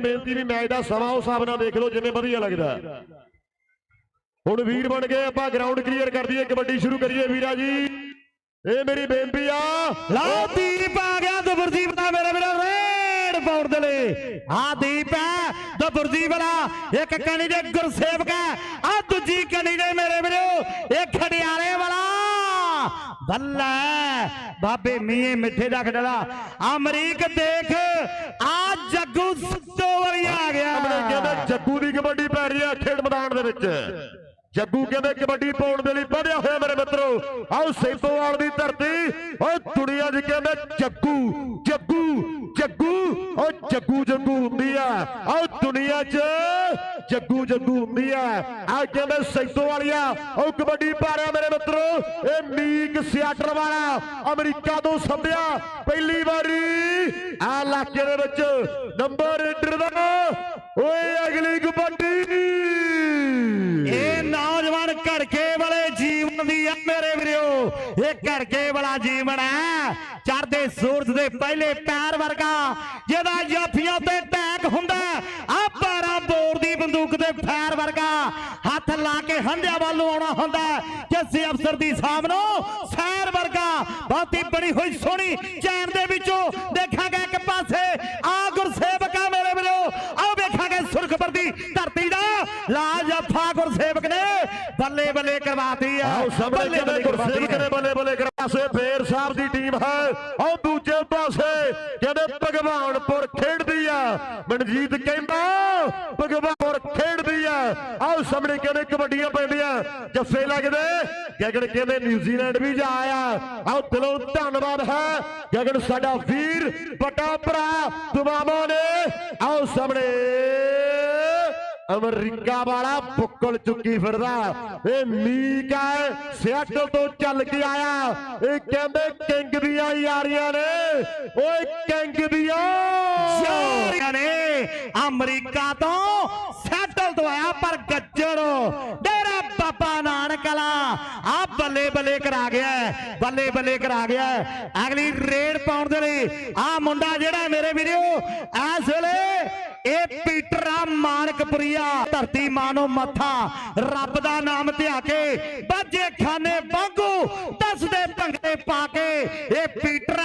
ਬੇਨਤੀ ਵੀ ਮੈਚ ਦਾ ਸਮਾਂ ਉਸ ਹਿਸਾਬ ਨਾਲ ਦੇਖ ਲਓ, ਜਿਵੇਂ ਵਧੀਆ ਲੱਗਦਾ। ਹੁਣ ਵੀਰ ਬਣ ਗਏ, ਆਪਾਂ ਗਰਾਊਂਡ ਕਲੀਅਰ ਕਰ ਦਈਏ, ਕਬੱਡੀ ਸ਼ੁਰੂ ਕਰੀਏ, ਵੀਰਾ ਜੀ। ਇਹ ਮੇਰੀ ਬੇਨਤੀ ਆ। ਲਓ, ਦੀਪ ਆ ਗਿਆ ਦਬਰਜੀ ਬਣਾ ਮੇਰੇ ਵੀਰੋ ਰੇਡ ਪਾਉਣ ਦੇ ਲਈ। ਆ ਦੀਪ ਹੈ ਦਬਰਜੀ ਵਾਲਾ। ਇੱਕ ਕਣੀ ਦੇ ਗੁਰਸੇਵਕ ਹੈ ਆ ਦੂਜੀ ਕਣੀ ਦੇ ਮੇਰੇ ਵੀਰੋ, ਇਹ ਖੜਿਆਲੇ ਵਾਲਾ। ਬੱਲਾ ਬਾਬੇ ਮੀਏ ਮਿੱਠੇ ਦਾ ਖੜਲਾ ਅਮਰੀਕ ਦੇਖ ਆ ਜੱਗੂ ਸੁੱਤੋ ਵਾਲੀ ਆ ਗਿਆ। ਕਹਿੰਦੇ ਜੱਗੂ ਦੀ ਕਬੱਡੀ ਪੈ ਰਹੀ ਹੈ ਖੇਡ ਮੈਦਾਨ ਦੇ ਵਿੱਚ। ਜੱਗੂ ਕਹਿੰਦੇ ਕਬੱਡੀ ਪਾਉਣ ਦੇ ਲਈ ਵਧਿਆ ਹੋਇਆ ਮੇਰੇ ਮਿੱਤਰੋ? ਆਓ ਸੈਂਤੋਵਾਲ ਦੀ ਧਰਤੀ। ਉਹ ਦੁਨੀਆ 'ਚ ਕਹਿੰਦੇ ਜੱਗੂ ਜੱਗੂ ਜੱਗੂ। ਉਹ ਜੱਗੂ ਜੱਗੂ ਹੁੰਦੀ ਆ। ਆਓ ਦੁਨੀਆ 'ਚ ਜੱਗੂ ਜੱਗੂ ਹੁੰਦੀ ਆ। ਆ ਕਹਿੰਦੇ ਸੈਂਤੋਵਾਲੀਆ। ਉਹ ਕਬੱਡੀ ਪਾ ਰਿਹਾ ਮੇਰੇ ਮਿੱਤਰੋ। ਇਹ ਮੀਕ ਸਿਆਟਰ ਵਾਲਾ ਅਮਰੀਕਾ ਤੋਂ ਸੱਦਿਆ ਪਹਿਲੀ ਵਾਰੀ। ਆ ਇਲਾਕੇ ਦੇ ਵਿੱਚ ਨੰਬਰ ਏਡਰ ਦਾ। ਓਏ ਅਗਲੀ ਕਬੱਡੀ ਵੀਰੋ ਵਾਲਾ ਜੀਵਨ ਹੈ। ਚੜਦੇ ਸੂਰਜ ਦੇ ਪਹਿਲੇ ਪੈਰ ਵਰਗਾ, ਜਿਹਦਾ ਜਾਫੀਆਂ ਤੇ ਟੈਕ ਹੁੰਦਾ ਆ 12 ਬੋਰ ਦੀ ਬੰਦੂਕ ਦੇ ਫੈਰ ਵਰਗਾ, ਹੱਥ ਲਾ ਕੇ ਹੰਡਿਆਂ ਵੱਲ ਆਉਣਾ ਹੁੰਦਾ ਕਿਸੇ ਅਫਸਰ ਦੀ ਸਾਹਮਣੋ ਸੈਰ ਵਰਗਾ, ਬਹੁਤੀ ਬਣੀ ਹੋਈ ਸੋਹਣੀ ਚੈਨ ਦੇ ਵਿੱਚੋਂ ਦੇਖਾਂਗੇ ਇੱਕ ਪਾਸੇ, ਆ ਗੁਰਸੇਵਕਾ ਸੁਰਖਪੁਰ ਦੀ ਧਰਤੀ ਦਾ। ਲਾਲ ਜੱਫਾ ਗੁਰਸੇਵਕ ਨੇ ਬੱਲੇ ਬੱਲੇ ਕਰਵਾਤੀ ਆ। ਆਓ ਸਾਹਮਣੇ ਕਹਿੰਦੇ ਗੁਰਸੇਵਕ ਨੇ। ਬੱਲੇ ਬੱਲੇ ਪਾਸੇ ਫੇਰ ਸਾਹਿਬ ਦੀ ਟੀਮ ਹੈ। ਆਓ ਦੂਜੇ ਪਾਸੇ ਕਹਿੰਦੇ ਭਗਵਾਨਪੁਰ ਖੇਡਦੀ ਆ। ਮਨਜੀਤ ਕਹਿੰਦਾ ਭਗਵਾਨਪੁਰ ਖੇਡਦੀ ਆ। ਆਓ ਸਾਹਮਣੇ ਕਹਿੰਦੇ ਕਬੱਡੀਆਂ ਪੈਂਦੀਆਂ। ਜੱਫੇ ਲੱਗਦੇ। ਗਗਨ ਕਹਿੰਦੇ ਨਿਊਜ਼ੀਲੈਂਡ ਵੀ ਜਾ ਆਇਆ। ਆਓ ਦਿਲੋਂ ਧੰਨਵਾਦ ਹੈ। ਗਗਨ ਸਾਡਾ ਵੀਰ ਵੱਡਾ ਭਰਾ ਦੁਆਵਾਂ ਨੇ। ਆਓ ਸਾਹਮਣੇ। ਅਮਰੀਕਾ ਵਾਲਾ ਬੁੱਕਲ ਚੁੱਕੀ ਫਿਰਦਾ। ਇਹ ਮੀਕ ਹੈ, ਸਿਆਟਲ ਤੋਂ ਚੱਲ ਕੇ ਆਇਆ। ਇਹ ਕਹਿੰਦੇ ਕਿੰਗ ਦੀਆਂ ਯਾਰੀਆਂ ਨੇ। ਓਏ ਕਿੰਗ ਦੀਆਂ। ਯਾਰੀਆਂ ਨੇ। ਅਮਰੀਕਾ ਤੋਂ ਸੈਟਲ ਤੋਂ ਪਰ ਗੱਜਣ ਡੇਰਾ ਬਾਬਾ ਨਾਨਕ ਆ ਬੱਲੇ ਬੱਲੇ ਕਰਾ ਗਿਆ ਬੱਲੇ ਬੱਲੇ ਕਰਾ ਗਿਆ ਅਗਲੀ ਰੇਡ ਪਾਉਣ ਦੇ ਲਈ ਆ ਮੁੰਡਾ ਜਿਹੜਾ ਮੇਰੇ ਵੀਰੋ, ਇਸ ਵੇਲੇ ਇਹ ਪੀਟਰ ਆ ਮਾਨਕਪੁਰੀਆ, ਧਰਤੀ ਮਾਨੋ ਮੱਥਾ, ਰੱਬ ਦਾ ਨਾਮ ਧਿਆ ਕੇ ਬਾਜੇ ਖਾਨੇ ਵਾਂਗੂ ਦੱਸਦੇ ਭੰਗ ਭੰਗੜੇ ਪਾ ਕੇ ਇਹ ਪੀਟਰ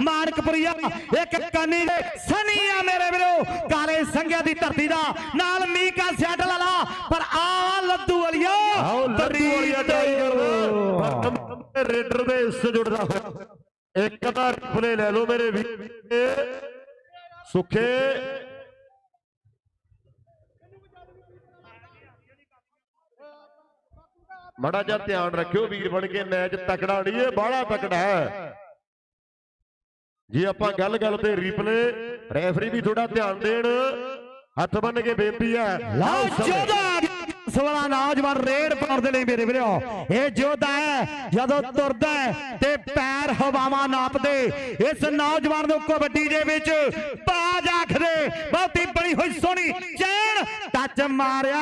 ਮਾਨਕਪੁਰੀਆ ਇੱਕ ਕੰਨੀ ਦੇ ਸਨੀ ਆ ਮੇਰੇ ਵੀਰੋ ਕਾਲੇ ਸੰਘਿਆ ਦੀ ਧਰਤੀ ਦਾ ਨਾਲ ਮੀਕਾ ਸਿਆਟਲ ਵਾਲਾ ਪਰ ਆ ਲੱਦੂ ਵਾਲਿਓ ਲੱਡੂ ਵਾਲੀਆ ਟਾਈਗਰ। ਰੇਡਰ ਦੇ ਇਸ ਜੁੜਦਾ ਹੋਇਆ। ਇੱਕ ਦਾ ਰਿਪਲੇ ਲੈ ਲਓ ਮੇਰੇ ਵੀਰ। ਸੁਖੇ ਮੜਾ ਜਿਹਾ ਧਿਆਨ ਰੱਖਿਓ ਵੀਰ ਬਣ ਕੇ ਮੈਚ ਤਕੜਾ ਨਹੀਂ ਇਹ ਬਾਹਲਾ ਤਕੜਾ ਹੈ। ਜੇ ਆਪਾਂ ਗੱਲ ਗੱਲ ਤੇ ਰਿਪਲੇ ਰੈਫਰੀ ਵੀ ਥੋੜਾ ਧਿਆਨ ਦੇਣ। ਹੱਥ ਬੰਨ ਕੇ ਬੇਨਤੀ ਹੈ ਲਓ ਜੋਧਾ! ਸਵਾਲਾ ਨੌਜਵਾਨ ਰੇਡ ਪਾਉਣ ਦੇ ਲਈ ਮੇਰੇ ਵੀਰੋ ਇਹ ਜੋਧਾ ਹੈ ਜਦੋਂ ਤੁਰਦਾ ਹੈ ਤੇ ਪੈਰ ਹਵਾਵਾਂ ਨਾਪਦੇ ਇਸ ਨੌਜਵਾਨ ਨੂੰ ਕਬੱਡੀ ਦੇ ਵਿੱਚ ਬਾਜ ਆਖਦੇ ਬਹੁਤੀ ਬਣੀ ਹੋਈ ਸੋਹਣੀ ਚੈਨ ਟੱਚ ਮਾਰਿਆ।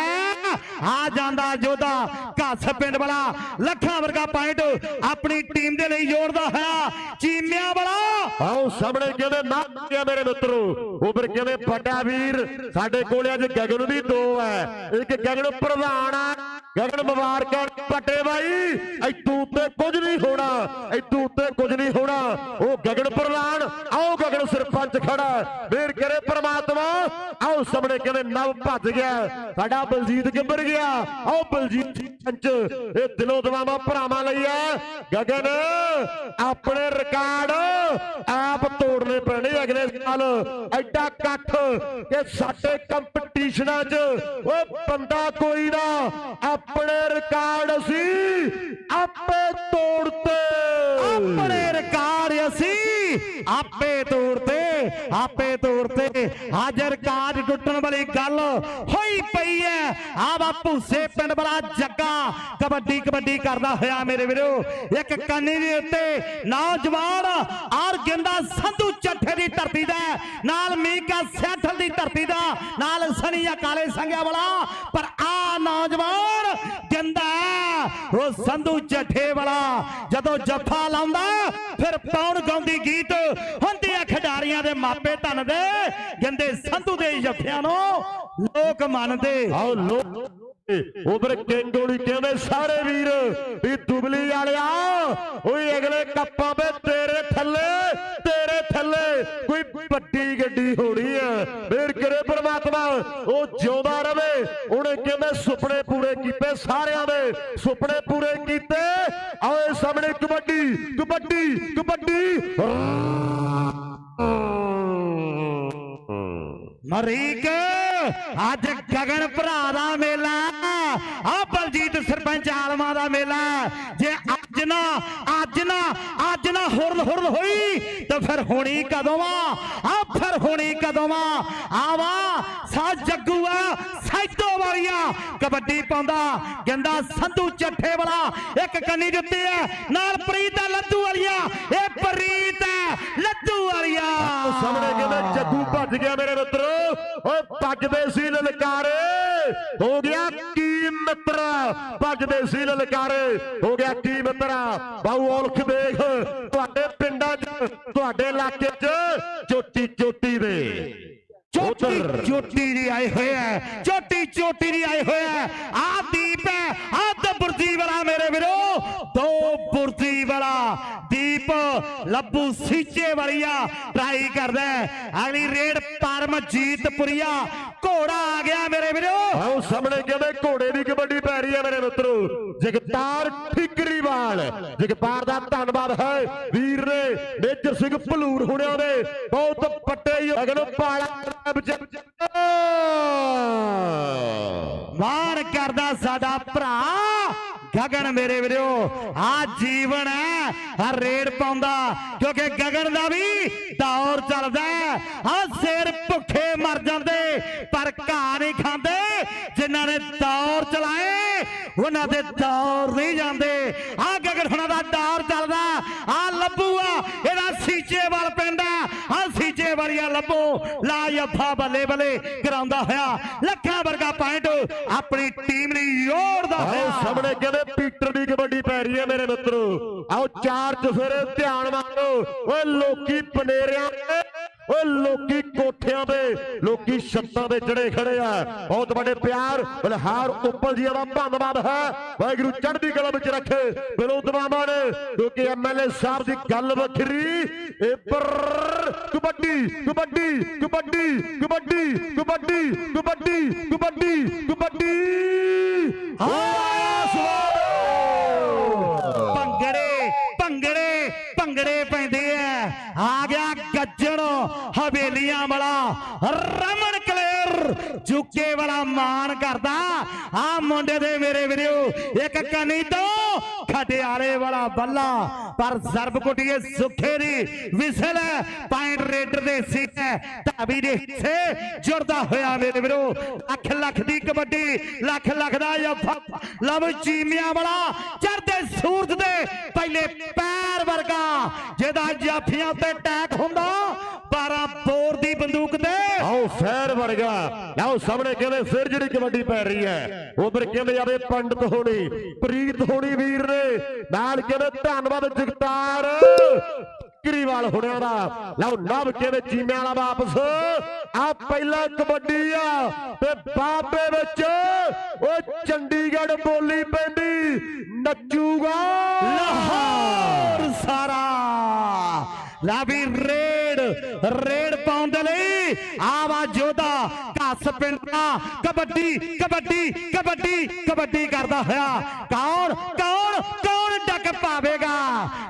ਆ ਜਾਂਦਾ ਜੋਧਾ, ਘੱਸ ਪਿੰਡ ਵਾਲਾ। ਲੱਖਾਂ ਵਰਗਾ ਪੁਆਇੰਟ ਆਪਣੀ ਟੀਮ ਦੇ ਲਈ ਜੋੜਦਾ ਹੋਇਆ ਚੀਮਿਆਂ ਵਾਲਾ। ਆਓ ਸਾਹਮਣੇ ਕਹਿੰਦੇ, ਨਾ ਆ ਮੇਰੇ ਮਿੱਤਰੋ। ਉਪਰ ਕਹਿੰਦੇ, ਵੱਡਾ ਵੀਰ, ਸਾਡੇ ਕੋਲ ਅੱਜ ਗਗਨ ਦੀ ਦੋ ਹੈ। ਇੱਕ ਗਗਨ ਪ੍ਰਧਾਨ ਆ ਗਗਨ ਮੁਬਾਰਕਾਂ ਪੱਟੇ ਬਾਈ। ਐਤੂ ਉੱਤੇ ਕੁਝ ਨਹੀਂ ਹੋਣਾ ਐਤੂ ਉੱਤੇ ਕੁਝ ਨਹੀਂ ਹੋਣਾ। ਉਹ ਗਗਨ ਪ੍ਰਧਾਨ ਆਓ ਗਗਨ ਸਰਪੰਚ ਖੜਾ। ਫੇਰ ਕਰੇ ਪ੍ਰਮਾਤਮਾ, ਆਓ ਸਾਹਮਣੇ ਕਹਿੰਦੇ ਨਵ ਭੱਜ ਗਿਆ। ਸਾਡਾ ਬਲਜੀਤ ਗਿੱਬਰ ਗਿਆ। ਆਓ ਬਲਜੀਤ ਪੰਚ, ਇਹ ਦਿਲੋਂ ਦਵਾਵਾਂ ਭਰਾਵਾਂ ਲਈ ਆ। ਗਗਨ, ਆਪਣੇ ਰਿਕਾਰਡ ਆਪ ਤੋੜਨੇ ਪੈਣੇ ਅਗਲੇ ਸਾਲ। ਐਡਾ ਇਕੱਠ ਕਿ ਸਾਡੇ ਕੰਪੀਟੀਸ਼ਨਾਂ 'ਚ ਓਏ ਬੰਦਾ ਕੋਈ ਨਾ ਆਪਣੇ ਰਿਕਾਰਡ ਅਸੀਂ ਆਪੇ ਤੋੜਤੇ। ਆਪਣੇ ਰਿਕਾਰਡ ਅਸੀਂ ਆਪੇ ਤੋੜਤੇ। ਆਪੇ ਤੋੜਤੇ ਅੱਜ ਰਿਕਾਰਡ ਟੁੱਟਣ ਵਾਲੀ ਗੱਲ ਹੋਈ ਪਈ ਹੈ। ਆ ਬਾਪੂ ਸੇ ਪਿੰਡ ਵਾਲਾ ਜੱਗਾ ਕਬੱਡੀ ਕਬੱਡੀ ਕਰਦਾ ਹੋਇਆ ਮੇਰੇ ਵੀਰੋ। ਇੱਕ ਕੰਨੀ ਦੇ ਉੱਤੇ ਨੌਜਵਾਨ ਆਰ ਗਿੰਦਾ ਸੰਧੂ ਚੱਠੇ ਦੀ ਧਰਤੀ ਦਾ, ਨਾਲ ਮੀਕਾ ਸੈਠਲ ਦੀ ਧਰਤੀ ਦਾ, ਨਾਲ ਸਨੀਆ ਕਾਲੇ ਸੰਗਿਆ ਵਾਲਾ। ਪਰ ਆ ਨੌਜਵਾਨ ਗਿੰਦਾ ਉਹ ਸੰਧੂ ਚੱਠੇ ਵਾਲਾ, ਜਦੋਂ ਜੱਫਾ ਲਾਉਂਦਾ, ਫਿਰ ਪੌਣ ਗਾਉਂਦੀ ਗੀਤ ਹੁੰਦੀ ਆ ਖਿਡਾਰੀਆਂ ਦੇ ਮਾਪੇ ਧਨ ਦੇ ਕਹਿੰਦੇ ਸੰਧੂ ਦੇ ਜੱਫਿਆਂ ਨੂੰ ਲੋਕ ਮੰਨਦੇ। ਆਓ ਲੋਕ ਉਧਰ ਕਿੰਗੋੜੀ ਕਹਿੰਦੇ, ਸਾਰੇ ਵੀਰ, ਵੀ ਦੁਬਲੀ ਵਾਲਿਆ, ਓਏ ਅਗਲੇ ਕੱਪਾਂ 'ਤੇ ਤੇਰੇ ਥੱਲੇ ਤੇਰੇ ਥੱਲੇ ਕੋਈ ਵੱਡੀ ਗੱਡੀ ਹੋਣੀ ਆ। ਮੇਰ ਕਰੇ ਪ੍ਰਮਾਤਮਾ, ਉਹ ਜਿਉਂਦਾ ਰਵੇ। ਉਹਨੇ ਕਹਿੰਦੇ, ਸੁਪਨੇ ਪੂਰੇ ਕੀਤੇ, ਸਾਰਿਆਂ ਦੇ ਸੁਪਨੇ ਪੂਰੇ ਕੀਤੇ। ਆਓ ਸਾਹਮਣੇ ਕਬੱਡੀ ਕਬੱਡੀ ਕਬੱਡੀ। ਮਰੀਕ ਅੱਜ ਗਗਨ ਭਰਾ ਦਾ ਮੇਲਾ ਆ ਬਲਜੀਤ ਸਰਪੰਚ ਆਲਮਾ ਦਾ ਮੇਲਾ ਜੇ ਅੱਜ ਨਾ ਅੱਜ ਨਾ ਅੱਜ ਨਾ ਹੁਰਲ ਹੁਰਲ ਹੋਈ, ਤਾਂ ਫਿਰ ਹੋਣੀ ਕਦੋਂ ਆ ਆ ਫਿਰ ਹੋਣੀ ਕਦੋਂ ਆ ਆਵਾ ਸਾ ਜੱਗੂ ਆ ਸੈਦੋ ਵਾਲੀਆ। ਕਬੱਡੀ ਪਾਉਂਦਾ ਗੰਦਾ ਸੰਧੂ ਚੱਠੇ ਵਾਲਾ, ਇੱਕ ਕੰਨੀ ਦਿੱਤੀ ਹੈ, ਨਾਲ ਪ੍ਰੀਤ ਲੱਦੂ ਵਾਲੀਆ। ਇਹ ਪ੍ਰੀਤ ਹੈ ਲੱਦੂ ਵਾਲੀਆ। ਸਾਹਮਣੇ ਕਹਿੰਦੇ, ਜੱਗੂ ਭੱਜ ਗਿਆ ਮੇਰੇ ਮਿੱਤਰੋ। ਓਏ ਭੱਜਦੇ ਸੀ ਲਲਕਾਰੇ। ਹੋ ਗਿਆ ਕੀ ਮਿੱਤਰ? ਭੱਜਦੇ ਸੀ ਲਲਕਾਰੇ। ਹੋ ਗਿਆ ਕੀ ਮਿੱਤਰ? ਬਾਹੂ ਔਲਖ ਦੇਖ ਤੁਹਾਡੇ ਪਿੰਡਾਂ 'ਚ ਤੁਹਾਡੇ ਇਲਾਕੇ 'ਚ ਚੋਟੀ ਚੋਟੀ ਦੇ। ਚੋਟੀ। ਚੋਟੀ ਦੀ ਆਏ ਹੋਏ ਹੈ ਚੋਟੀ ਚੋਟੀ ਦੀ ਆਏ ਹੋਏ ਹੈ ਆ ਦੀਪ ਹੈ ਆ ਤਾਂ ਬੁਰਜੀ ਵਾਲਾ ਮੇਰੇ ਵੀਰੋ। ਦੋ ਬੁਰਜੀ ਵਾਲਾ ਦੀਪ ਲੱਭੂ ਸੀਚੇ ਵਾਲੀਆ ਟਰਾਈ ਕਰਦਾ ਹੈ। ਅਗਲੀ ਰੇਡ ਪਰਮਜੀਤਪੁਰੀਆ। ਘੋੜਾ ਆ ਗਿਆ ਮੇਰੇ ਵੀਰੋ। ਆਓ ਸਾਹਮਣੇ ਕਹਿੰਦੇ ਘੋੜੇ ਦੀ ਕਬੱਡੀ ਪੈ ਰਹੀ ਹੈ ਮੇਰੇ ਮਿੱਤਰੋ। ਜਗਤਾਰ ਠਿਕਰੀਵਾਲ। ਜਗਤਾਰ ਦਾ ਧੰਨਵਾਦ ਹੈ। ਵੀਰ ਨੇ ਮੇਜਰ ਸਿੰਘ ਭਲੂਰ ਹੁਣਿਆਂ ਦੇ ਬਹੁਤ ਪੱਟੇ ਅਗਨ ਪਾਲਾ ਮਾਣ ਕਰਦਾ ਸਾਡਾ ਭਰਾ। ਗਗਨ ਮੇਰੇ ਵੀਰੋ, ਆ ਜੀਵਨ ਹੈ, ਆ ਰੇਡ ਪਾਉਂਦਾ, ਕਿਉਂਕਿ ਗਗਨ ਦਾ ਵੀ ਦੌਰ ਚੱਲਦਾ ਆ ਸਿਰ ਭੁੱਖੇ ਮਰ ਜਾਂਦੇ, ਪਰ ਘਾਹ ਨਹੀਂ ਖਾਂਦੇ, ਜਿਨ੍ਹਾਂ ਨੇ ਦੌਰ ਚਲਾਏ, ਉਹਨਾਂ ਦੇ ਦੌਰ ਨਹੀਂ ਜਾਂਦੇ। ਆ ਗਗਨ ਹੁਣਾਂ ਦਾ ਦੌਰ ਚੱਲਦਾ, ਆ ਲੱਭੂ ਆ, ਇਹਦਾ ਸੀਚੇ ਵਾਲ ਪੈਂਦਾ, ਆ ਸੀਚੇ ਵਾਲੀਆ ਲੱਭੋ ਲਾ ਯੱਫਾ ਬੱਲੇ ਬੱਲੇ ਕਰਾਉਂਦਾ ਹੋਇਆ। ਆਪਣੀ ਟੀਮ ਲਈ ਆਓ ਹੋਇਆ ਸਾਹਮਣੇ ਕਹਿੰਦੇ ਪੀਟਰ ਦੀ ਕਬੱਡੀ ਪੈ ਰਹੀ ਹੈ ਮੇਰੇ ਮਿੱਤਰੋ। ਆਓ ਚਾਰ ਚਫੇਰੇ ਧਿਆਨ ਮਾਰੋ ਓਏ ਲੋਕੀ ਪਨੇਰਿਆਂ ਓਏ ਲੋਕੀ ਕੋਠਿਆਂ ਦੇ ਲੋਕੀ ਛੱਤਾਂ ਦੇ ਚੜੇ ਖੜੇ ਆ। ਬਹੁਤ ਵੱਡੇ ਪਿਆਰ, ਬਲਹਾਰ ਉੱਪਲ ਜੀ ਦਾ ਧੰਨਵਾਦ ਹੈ। ਵਾਹਿਗੁਰੂ ਚੜ੍ਹਦੀ ਕਲਾ ਵਿੱਚ ਰੱਖੇ। ਵਿਰੋਧਮਾਵਾਂ ਨੇ, ਕਿਉਂਕਿ ਐਮਐਲਏ ਸਾਹਿਬ ਦੀ ਗੱਲ ਵੱਖਰੀ। ਇਹ ਕਬੱਡੀ ਕਬੱਡੀ ਕਬੱਡੀ ਕਬੱਡੀ ਕਬੱਡੀ ਕਬੱਡੀ ਕਬੱਡੀ ਕਬੱਡੀ। ਹਾਂ ਸਵਾਦ! ਭੰਗੜੇ ਭੰਗੜੇ ਭੰਗੜੇ ਪੈਂਦੇ ਐ ਆ ਗਿਆ ਗੱਜਣ, ਹਵੇਲੀਆਂ ਵਾਲਾ, ਰਮਨ ਕਲੇਰ, ਜੁਕੇ ਵਾਲਾ ਮਾਨ ਕਰਦਾ। ਆ ਮੁੰਡੇ ਦੇ ਮੇਰੇ ਵੀਰੋ, ਇੱਕ ਕਨੀ ਤੋਂ ਖਟਿਆਲੇ ਵਾਲਾ ਬੱਲਾ, ਪਰ ਜ਼ਰਬ ਕੁੱਟੀਏ ਸੁੱਖੇ ਦੀ ਵਿਸਲ ਪੁਆਇੰਟ ਰੇਡਰ ਦੇ ਸਿੱਖ ਧਾਬੀ ਦੇ ਹਿੱਸੇ ਜੁੜਦਾ ਹੋਇਆ ਮੇਰੇ ਵੀਰੋ। ਲੱਖ ਲੱਖ ਦੀ ਕਬੱਡੀ, ਲੱਖ ਲੱਖ ਦਾ ਜੱਫਾ, ਲਵ ਚੀਮਿਆਂ ਵਾਲਾ ਚੜਦੇ ਸੂਰਜ ਦੇ ਪਹਿਲੇ ਪੈਰ ਵਰਗਾ, ਜਿਹਦਾ ਜਾਫੀਆਂ ਤੇ ਟੈਕ ਹੁੰਦਾ 12 ਬੋਰ ਦੀ ਬੰਦੂਕ ਤੇ। ਆਓ ਫੈਰ ਵਰਗਾ ਲਓ ਸਾਹਮਣੇ ਕਹਿੰਦੇ, ਫਿਰ ਜਿਹੜੀ ਕਬੱਡੀ ਪੈ ਰਹੀ ਹੈ, ਉਧਰ ਕਹਿੰਦੇ ਜਾਵੇ ਪੰਡਤ ਹੋਣੀ, ਪ੍ਰੀਤ ਹੋਣੀ ਵੀਰ ਨੇ ਨਾਲ ਕਹਿੰਦੇ ਧੰਨਵਾਦ ਜਗਤਾਰ। ਕਰੀਵਾਲ ਹੁਣਿਆਂ ਦਾ। ਲਓ, ਨਵ ਕਹਿੰਦੇ ਚੀਮਿਆਂ ਵਾਲਾ ਵਾਪਸ। ਆ ਪਹਿਲਾ ਕਬੱਡੀ ਆ, ਤੇ ਬਾਬੇ ਵਿੱਚ ਉਹ ਚੰਡੀਗੜ੍ਹ ਬੋਲੀ ਪੈਂਦੀ, ਨੱਚੂਗਾ ਲਾਹੌਰ ਸਾਰਾ। ਲਾ ਵੀ ਰੇਡ ਰੇਡ ਪਾਉਣ ਦੇ ਲਈ ਆਵਾ ਜੋਧਾ ਘਸ ਪਿੰਡ ਦਾ ਕਬੱਡੀ ਕਬੱਡੀ ਕਬੱਡੀ ਕਬੱਡੀ ਕਰਦਾ ਹੋਇਆ ਕੌਣ?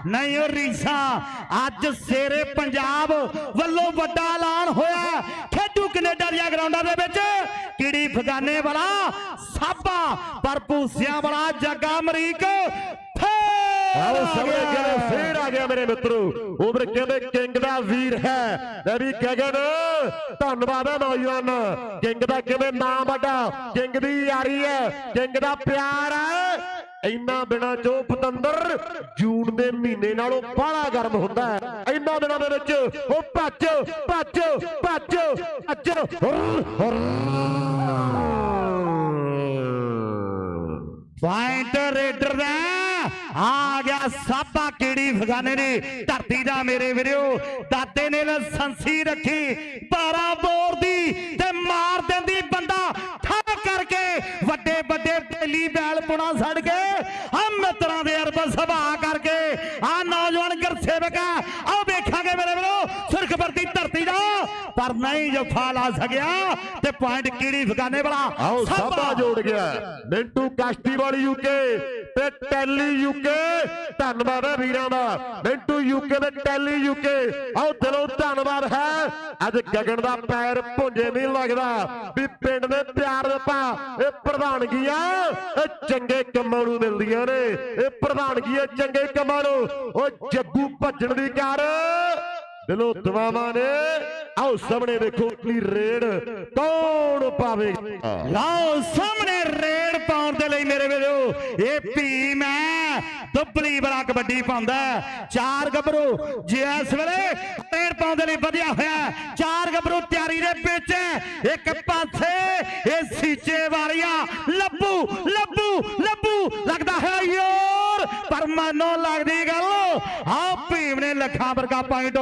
ਨਹੀਂ ਉਹ ਰੀਸਾ ਅੱਜ ਸੇਰੇ ਪੰਜਾਬ ਵੱਲੋਂ ਵੱਡਾ ਐਲਾਨ ਹੋਇਆ ਖੇਡੂ ਕੈਨੇਡਾ ਦੀਆਂ ਗਰਾਊਂਡਾਂ ਦੇ ਵਿੱਚ ਕੀੜੀ ਫਗਾਨੇ ਵਾਲਾ ਸਾਬਾ ਪਰ ਭੂਸਿਆਂ ਵਾਲਾ ਜੱਗਾ ਅਮਰੀਕ ਆਓ ਸਾਹਮਣੇ। ਕਹਿੰਦੇ ਫੇਰ ਆ ਗਿਆ ਮੇਰੇ ਮਿੱਤਰੋ। ਉਧਰ ਕਹਿੰਦੇ ਕਿੰਗ ਦਾ ਵੀਰ ਹੈ। ਲੈ ਵੀ ਗਗਨ ਧੰਨਵਾਦ ਹੈ ਨੌਜਵਾਨ। ਕਿੰਗ ਦਾ ਕਿਵੇਂ ਨਾਮ ਵੱਡਾ? ਕਿੰਗ ਦੀ ਯਾਰੀ ਹੈ। ਕਿੰਗ ਦਾ ਪਿਆਰ ਹੈ। ਇੰਨਾ ਦਿਨਾਂ ਚੋਂ ਪਤੰਦਰ ਜੂਨ ਦੇ ਮਹੀਨੇ ਨਾਲੋਂ ਬਾਹਲਾ ਗਰਮ ਹੁੰਦਾ ਹੈ। ਇੰਨਾ ਦਿਨਾਂ ਦੇ ਵਿੱਚ ਉਹ ਭੱਜ ਭੱਜ ਭੱਜ ਭੱਜ ਪੁਆਇੰਟ ਰੇਡਰ ਦਾ ਆ ਗਿਆ ਸਾਬਾ ਕੀੜੀ ਫਗਾਨੇ ਨੇ। ਧਰਤੀ ਦਾ ਮੇਰੇ ਵੀਰੋ, ਦਾਦੇ ਨੇ ਲਾਇਸੈਂਸੀ ਰੱਖੀ 12 ਬੋਰ ਦੀ ਤੇ ਮਾਰ ਦਿੰਦੀ ਵੱਡੇ ਵੱਡੇ ਢੇਲੀ ਬੈਲ ਪੁਣਾ ਛੱਡ ਕੇ ਆ ਮਿੱਤਰਾਂ ਦੇ ਅਰਬ ਸਭਾ ਕਰਕੇ ਆ ਨੌਜਵਾਨ ਗੁਰਸੇਵਕ ਆ ਆਹ ਵੇਖਾਂਗੇ ਮੇਰੇ ਵੀਰੋ ਸੁਰਖਪੁਰ ਦੀ ਧਰਤੀ ਦਾ। ਪਰ ਨਹੀਂ ਜਫਾ ਲਾ ਸਕਿਆ ਤੇ ਪੁਆਇੰਟ ਕੀੜੀ ਫਗਾਨੇ ਵਾਲਾ। ਆਓ ਸਾਬਾ ਜੋੜ ਗਿਆ। ਮਿੰਟੂ ਕਾਸ਼ਤੀ ਵਾਲੀ ਯੂਕੇ ਤੇ ਟੈਲੀ ਯੂਕੇ ਧੰਨਵਾਦ ਹੈ ਵੀਰਾਂ ਦਾ। ਮਿੰਟੂ ਯੂਕੇ ਤੇ ਟੈਲੀ ਯੂਕੇ ਆਓ ਦਿਲੋਂ ਧੰਨਵਾਦ ਹੈ। ਅੱਜ ਗਗਨ ਦਾ ਪੈਰ ਭੁੰਜੇ ਨਹੀਂ ਲੱਗਦਾ। ਵੀ ਪਿੰਡ ਦੇ ਪਿਆਰ ਦਿੱਤਾ ਇਹ ਪ੍ਰਧਾਨਗੀ ਆ। ਇਹ ਚੰਗੇ ਕੰਮਾਂ ਨੂੰ ਮਿਲਦੀਆਂ ਨੇ। ਇਹ ਪ੍ਰਧਾਨਗੀ ਆ ਚੰਗੇ ਕੰਮਾਂ ਨੂੰ ਉਹ ਜੱਗੂ ਭੱਜਣ ਦੀ ਕਰ। ਦਿਲੋਂ ਦੁਆਵਾਂ ਨੇ। ਆਓ ਸਾਹਮਣੇ ਦੇਖੋ ਕੀ ਰੇਡ ਕੌਣ ਪਾਵੇਗਾ। ਲਓ ਸਾਹਮਣੇ ਰੇਡ ਪਾਉਣ ਦੇ ਲਈ ਮੇਰੇ ਵੀਰੋ, ਇਹ ਭੀਮ ਹੈ। ਦੁੱਬਲੀ ਬੜਾ ਕਬੱਡੀ ਪਾਉਂਦਾ ਚਾਰ ਗੱਭਰੂ ਜੇ ਇਸ ਵੇਲੇ ਰੇਡ ਪਾਉਣ ਦੇ ਲਈ ਵਧਿਆ ਹੋਇਆ ਚਾਰ ਗੱਭਰੂ ਤਿਆਰੀ ਦੇ ਵਿੱਚ ਇੱਕ ਪਾਸੇ ਇਹ ਸੀਚੇ ਵਾਲੀਆਂ, ਲੱਭੂ ਲੱਭੂ ਲੱਭੂ, ਲੱਗਦਾ ਹੈ ਯੋਰ ਪਰ ਮਾਨੋ ਲੱਗਦੀ ਗੱਲ। ਆ ਭੀਮ ਨੇ ਲੱਖਾਂ ਵਰਗਾ ਪੁਆਇੰਟ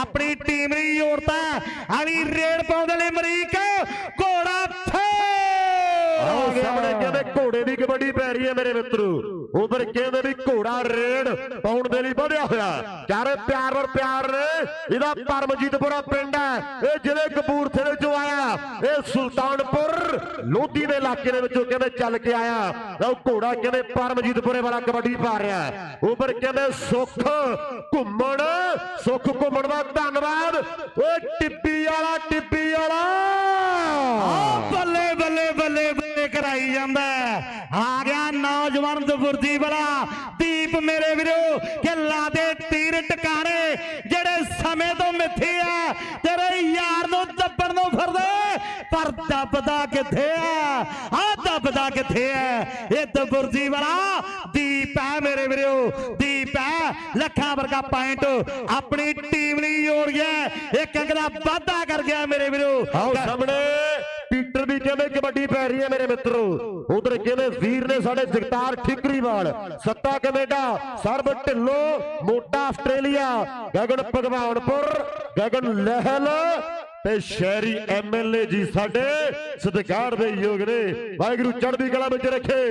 ਆਪਣੀ ਟੀਮ ਦੀ ਯੋਰਤਾ ਅਲੀ ਰੇਡ ਪਾਉਂਦੇ ਲਈ ਅਮਰੀਕ ਘੋੜਾ ਆਓ ਸਾਹਮਣੇ ਕਹਿੰਦੇ ਘੋੜੇ ਦੀ ਕਬੱਡੀ ਪੈ ਰਹੀ ਹੈ ਮੇਰੇ ਮਿੱਤਰੋ। ਉਧਰ ਕਹਿੰਦੇ ਵੀ ਘੋੜਾ ਰੇਡ ਪਾਉਣ ਦੇ ਲਈ ਵਧਿਆ ਹੋਇਆ। ਚਾਰੇ ਪਿਆਰ ਵਰ ਪਿਆਰ ਨੇ ਇਹਦਾ ਪਰਮਜੀਤਪੁਰਾ ਪਿੰਡ ਹੈ। ਇਹ ਜ਼ਿਲ੍ਹੇ ਕਪੂਰਥਲੇ ਚੋਂ ਆਇਆ। ਇਹ ਸੁਲਤਾਨਪੁਰ ਲੋਧੀ ਦੇ ਇਲਾਕੇ ਦੇ ਵਿੱਚੋਂ ਕਹਿੰਦੇ ਚੱਲ ਕੇ ਆਇਆ। ਉਹ ਘੋੜਾ ਕਹਿੰਦੇ ਪਰਮਜੀਤਪੁਰੇ ਵਾਲਾ ਕਬੱਡੀ ਪਾ ਰਿਹਾ ਉਧਰ ਕਹਿੰਦੇ ਸੁੱਖ ਘੁੰਮਣ। ਸੁੱਖ ਘੁੰਮਣ ਦਾ ਧੰਨਵਾਦ। ਓਏ ਟਿੱਪੀ ਵਾਲਾ ਟਿੱਪੀ ਵਾਲਾ। ਬੱਲੇ ਬੱਲੇ ਬੱਲੇ। ਕਰਾਈ ਜਾਂਦਾ ਆ ਗਿਆ ਨੌਜਵਾਨ ਦਬੁਰਜੀ ਵਾਲਾ। ਦੀਪ ਮੇਰੇ ਵੀਰੋ ਕਿ ਲਾ ਦੇ ਤੀਰ ਟਿਕਾਣੇ, ਜਿਹੜੇ ਸਮੇਂ ਤੋਂ ਮਿੱਥੇ ਆ, ਤੇਰੇ ਯਾਰ ਨੂੰ ਦੱਬਣ ਨੂੰ ਫਿਰਦੇ, ਪਰ ਦੱਬਦਾ ਕਿੱਥੇ ਆ? ਆ ਦੱਬਦਾ ਕਿੱਥੇ ਆ? ਇਹ ਦਬੁਰਜੀ ਵਾਲਾ, ਦੀਪ ਹੈ ਮੇਰੇ ਵੀਰੋ, ਦੀਪ ਹੈ। ਲੱਖਾਂ ਵਰਗਾ ਪੁਆਇੰਟ ਆਪਣੀ ਟੀਮ ਲਈ ਜੋੜ ਗਿਆ। ਇੱਕ ਅੰਕ ਵਾਧਾ ਕਰ ਗਿਆ ਮੇਰੇ ਵੀਰੋ। ਆਓ ਸਾਹਮਣੇ। ਪੀਟਰ ਦੀ ਕਹਿੰਦੇ ਕਬੱਡੀ ਪੈ ਰਹੀ ਹੈ ਮੇਰੇ ਮਿੱਤਰੋ? ਉਧਰ ਕਹਿੰਦੇ ਵੀਰ ਨੇ ਸਾਡੇ ਜਗਤਾਰ ਠਿਕਰੀਵਾਲ ਸੱਤਾ ਕੈਨੇਡਾ ਸਰਬ ਢਿੱਲੋ, ਮੋਟਾ ਆਸਟ੍ਰੇਲੀਆ। ਗਗਨ ਭਗਵਾਨਪੁਰ, ਗਗਨ ਲਹਿਲ ਤੇ ਸ਼ਹਿਰੀ ਐਮਐਲਏ ਜੀ ਸਾਡੇ ਸਤਿਕਾਰ ਦੇ ਯੋਗ ਨੇ। ਵਾਹਿਗੁਰੂ ਚੜ੍ਹਦੀ ਕਲਾ ਵਿੱਚ ਰੱਖੇ।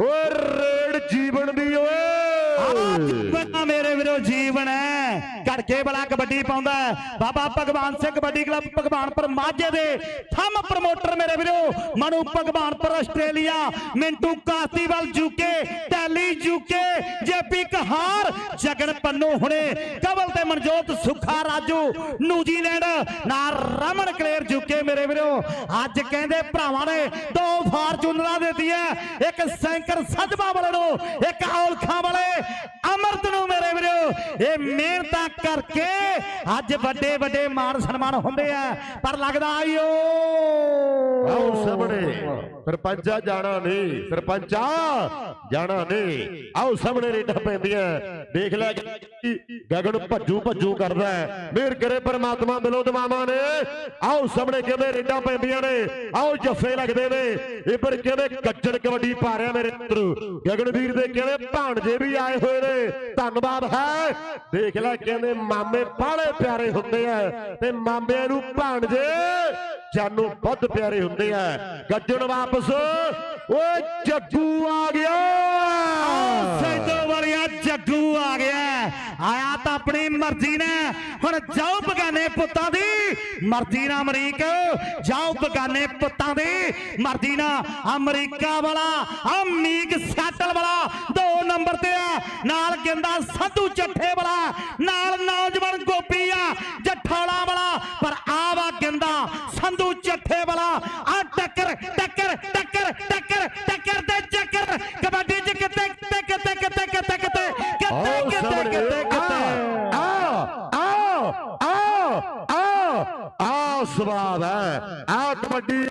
ਓਏ ਰੇਡ ਜੀਵਨ ਦੀ ਓਏ। ਬਣਾ ਮੇਰੇ ਵੀਰੋ ਜੀਵਨ ਹੈ। ਘੜਕੇ ਬੜਾ ਕਬੱਡੀ ਪਾਉਂਦਾ ਹੈ। ਬਾਬਾ ਭਗਵਾਨ ਸਿੰਘ ਕਬੱਡੀ ਕਲੱਬ ਭਗਵਾਨਪੁਰ ਮਾਝੇ ਦੇ ਥੰਮ ਪ੍ਰਮੋਟਰ ਮੇਰੇ ਵੀਰੋ ਮਨੂ ਭਗਵਾਨਪੁਰ ਆਸਟ੍ਰੇਲੀਆ ਮਿੰਟੂ ਕਾਸਤੀਵਾਲ ਯੂਕੇ ਟੈਲੀ ਯੂਕੇ ਜੇਪੀ ਕਹਾਰ ਜਗਨ ਪੰਨੂ ਹੁਣੇ ਕਵਲ ਤੇ ਮਨਜੋਤ ਸੁਖਾ ਰਾਜੂ ਨਿਊਜ਼ੀਲੈਂਡ ਨਾਲ ਰਮਨ ਕਲੇਰ ਯੂਕੇ ਮੇਰੇ ਵੀਰੋ। ਅੱਜ ਕਹਿੰਦੇ ਭਰਾਵਾਂ ਨੇ ਦੋ ਫਾਰਚੂਨਰਾਂ ਦਿੱਤੀਆਂ। ਇੱਕ ਸੈਂਕਰ ਸਜਵਾ ਵਾਲੇ ਨੂੰ ਇੱਕ ਔਲਖਾਂ ਵਾਲੇ ਅਮਰਤ ਨੂੰ ਮੇਰੇ ਵੀਰੋ, ਇਹ ਮਿਹਨਤਾਂ ਕਰਕੇ ਅੱਜ ਵੱਡੇ ਵੱਡੇ ਮਾਣ ਸਨਮਾਨ ਹੁੰਦੇ ਆ, ਪਰ ਲੱਗਦਾ ਆਇਓ। ਆਓ ਸਾਹਮਣੇ। ਸਰਪੰਚਾ ਜਾਣਾ ਨਹੀਂ, ਸਰਪੰਚਾ ਜਾਣਾ ਨਹੀਂ। ਆਓ ਸਾਹਮਣੇ ਰੇਡਾਂ ਪੈਂਦੀਆਂ। ਦੇਖ ਲੈ ਗਗਨ ਭੱਜੂ ਭੱਜੂ ਕਰਦਾ ਹੈ। ਮਿਹਰ ਕਰੇ ਪਰਮਾਤਮਾ ਮਿਲੋ ਦਵਾਵਾਂ ਨੇ। ਆਓ ਸਾਹਮਣੇ ਕਹਿੰਦੇ ਰੇਡਾਂ ਪੈਂਦੀਆਂ ਨੇ। ਆਓ ਜੱਫੇ ਲੱਗਦੇ ਨੇ। ਇਹ ਇੱਧਰ ਕਹਿੰਦੇ ਕੱਜੜ ਕਬੱਡੀ ਪਾ ਰਿਹਾ ਮੇਰੇ ਗਗਨ ਵੀਰ ਦੇ ਕਹਿੰਦੇ ਭਾਣਜੇ ਵੀ ਆਏ ਹੋਏ ਨੇ। ਧੰਨਵਾਦ ਹੈ। ਦੇਖ ਲੈ ਕਹਿੰਦੇ ਮਾਮੇ ਬਾਹਲੇ ਪਿਆਰੇ ਹੁੰਦੇ ਆ। ਤੇ ਮਾਮਿਆਂ ਨੂੰ ਭਾਣਜੇ ਜਾਨੂੰ ਵੱਧ ਪਿਆਰੇ ਹੁੰਦੇ ਆ। ਗੱਜਣ ਵਾਪਸ। ਓਏ, ਜੱਗੂ ਆ ਗਿਆ। ਸੈਦੋ ਵਾਲਿਆ ਜੱਗੂ ਆ ਗਿਆ। ਆਇਆ ਤਾਂ ਆਪਣੀ ਮਰਜ਼ੀ ਨੇ। ਹੁਣ ਜਾਓ ਬਗਾਨੇ ਪੁੱਤਾਂ ਦੀ। ਮਰਜ਼ੀ ਨਾਲ ਅਮਰੀਕ। ਜਾਓ ਬਗਾਨੇ ਪੁੱਤਾਂ ਦੀ। ਮਰਜ਼ੀ ਨਾਲ ਅਮਰੀਕਾ ਵਾਲਾ, ਅਮੀਕ ਸੈਟਲ ਵਾਲਾ। ਨਾਲ ਗਿੰਦਾ ਸੰਧੂ ਚੱਠੇ ਵਾਲਾ ਨਾਲ ਨੌਜਵਾਨ ਗੋਪੀ ਆ ਜੱਠਾਲਾ ਵਾਲਾ ਪਰ ਆ ਵਾ ਗਿੰਦਾ ਸੰਧੂ ਚੱਠੇ ਵਾਲਾ। ਆ ਟੱਕਰ ਟੱਕਰ ਟੱਕਰ ਟੱਕਰ ਟੱਕਰ ਤੇ ਚੱਕਰ। ਕਬੱਡੀ ਚ ਕਿਤੇ ਕਿਤੇ ਕਿਤੇ ਕਿਤੇ ਕਿਤੇ ਕਿਤੇ ਕਿਤੇ ਕਿਤੇ ਕਿਤੇ ਕਿਤੇ। ਆ ਆ ਆ ਆ ਆ ਸਵਾਦ ਹੈ। ਆ ਕਬੱਡੀ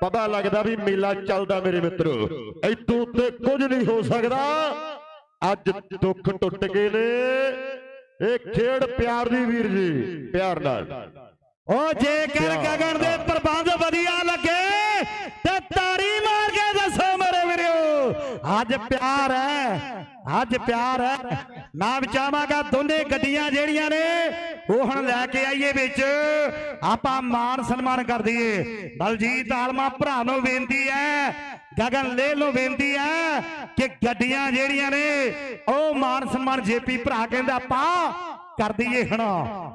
ਪਤਾ ਲੱਗਦਾ ਵੀ ਮੇਲਾ ਚੱਲਦਾ ਮੇਰੇ ਮਿੱਤਰੋ। ਇਤੋਂ ਤੇ ਕੁਝ ਨਹੀਂ ਹੋ ਸਕਦਾ। ਅੱਜ ਦੁੱਖ ਟੁੱਟ ਗਏ ਨੇ। ਇਹ ਖੇਡ ਪਿਆਰ ਦੀ ਵੀਰ ਜੀ ਪਿਆਰ ਨਾਲ। ਉਹ ਜੇਕਰ ਗਗਨ ਦੇ ਪ੍ਰਬੰਧ ਵਧੀਆ ਲੱਗੇ ਤੇ ਤਾੜੀ ਮਾਰ ਕੇ ਦੱਸੋ ਮੇਰੇ ਵੀਰੋ। ਅੱਜ ਪਿਆਰ ਹੈ ਅੱਜ ਪਿਆਰ ਹੈ। ਮੈਂ ਵਿਚਾਹਾਂਗਾ ਦੋਨੇ ਗੱਡੀਆਂ ਜਿਹੜੀਆਂ ਨੇ ਉਹ ਹੁਣ ਲੈ ਕੇ ਆਈਏ ਵਿੱਚ। ਆਪਾਂ ਮਾਨ ਸਨਮਾਨ ਕਰ ਦਈਏ। ਬਲਜੀਤ ਆਲਮਾ ਭਰਾ ਨੂੰ ਬੇਨਤੀ ਹੈ ਗਗਨ ਲੈ ਲੋ ਬੇਨਤੀ ਹੈ ਕਿ ਗੱਡੀਆਂ ਜਿਹੜੀਆਂ ਨੇ ਉਹ ਮਾਨ ਸਨਮਾਨ ਜੇਪੀ ਭਰਾ ਕਹਿੰਦਾ ਆਪਾਂ ਕਰ ਦਈਏ ਹੁਣ।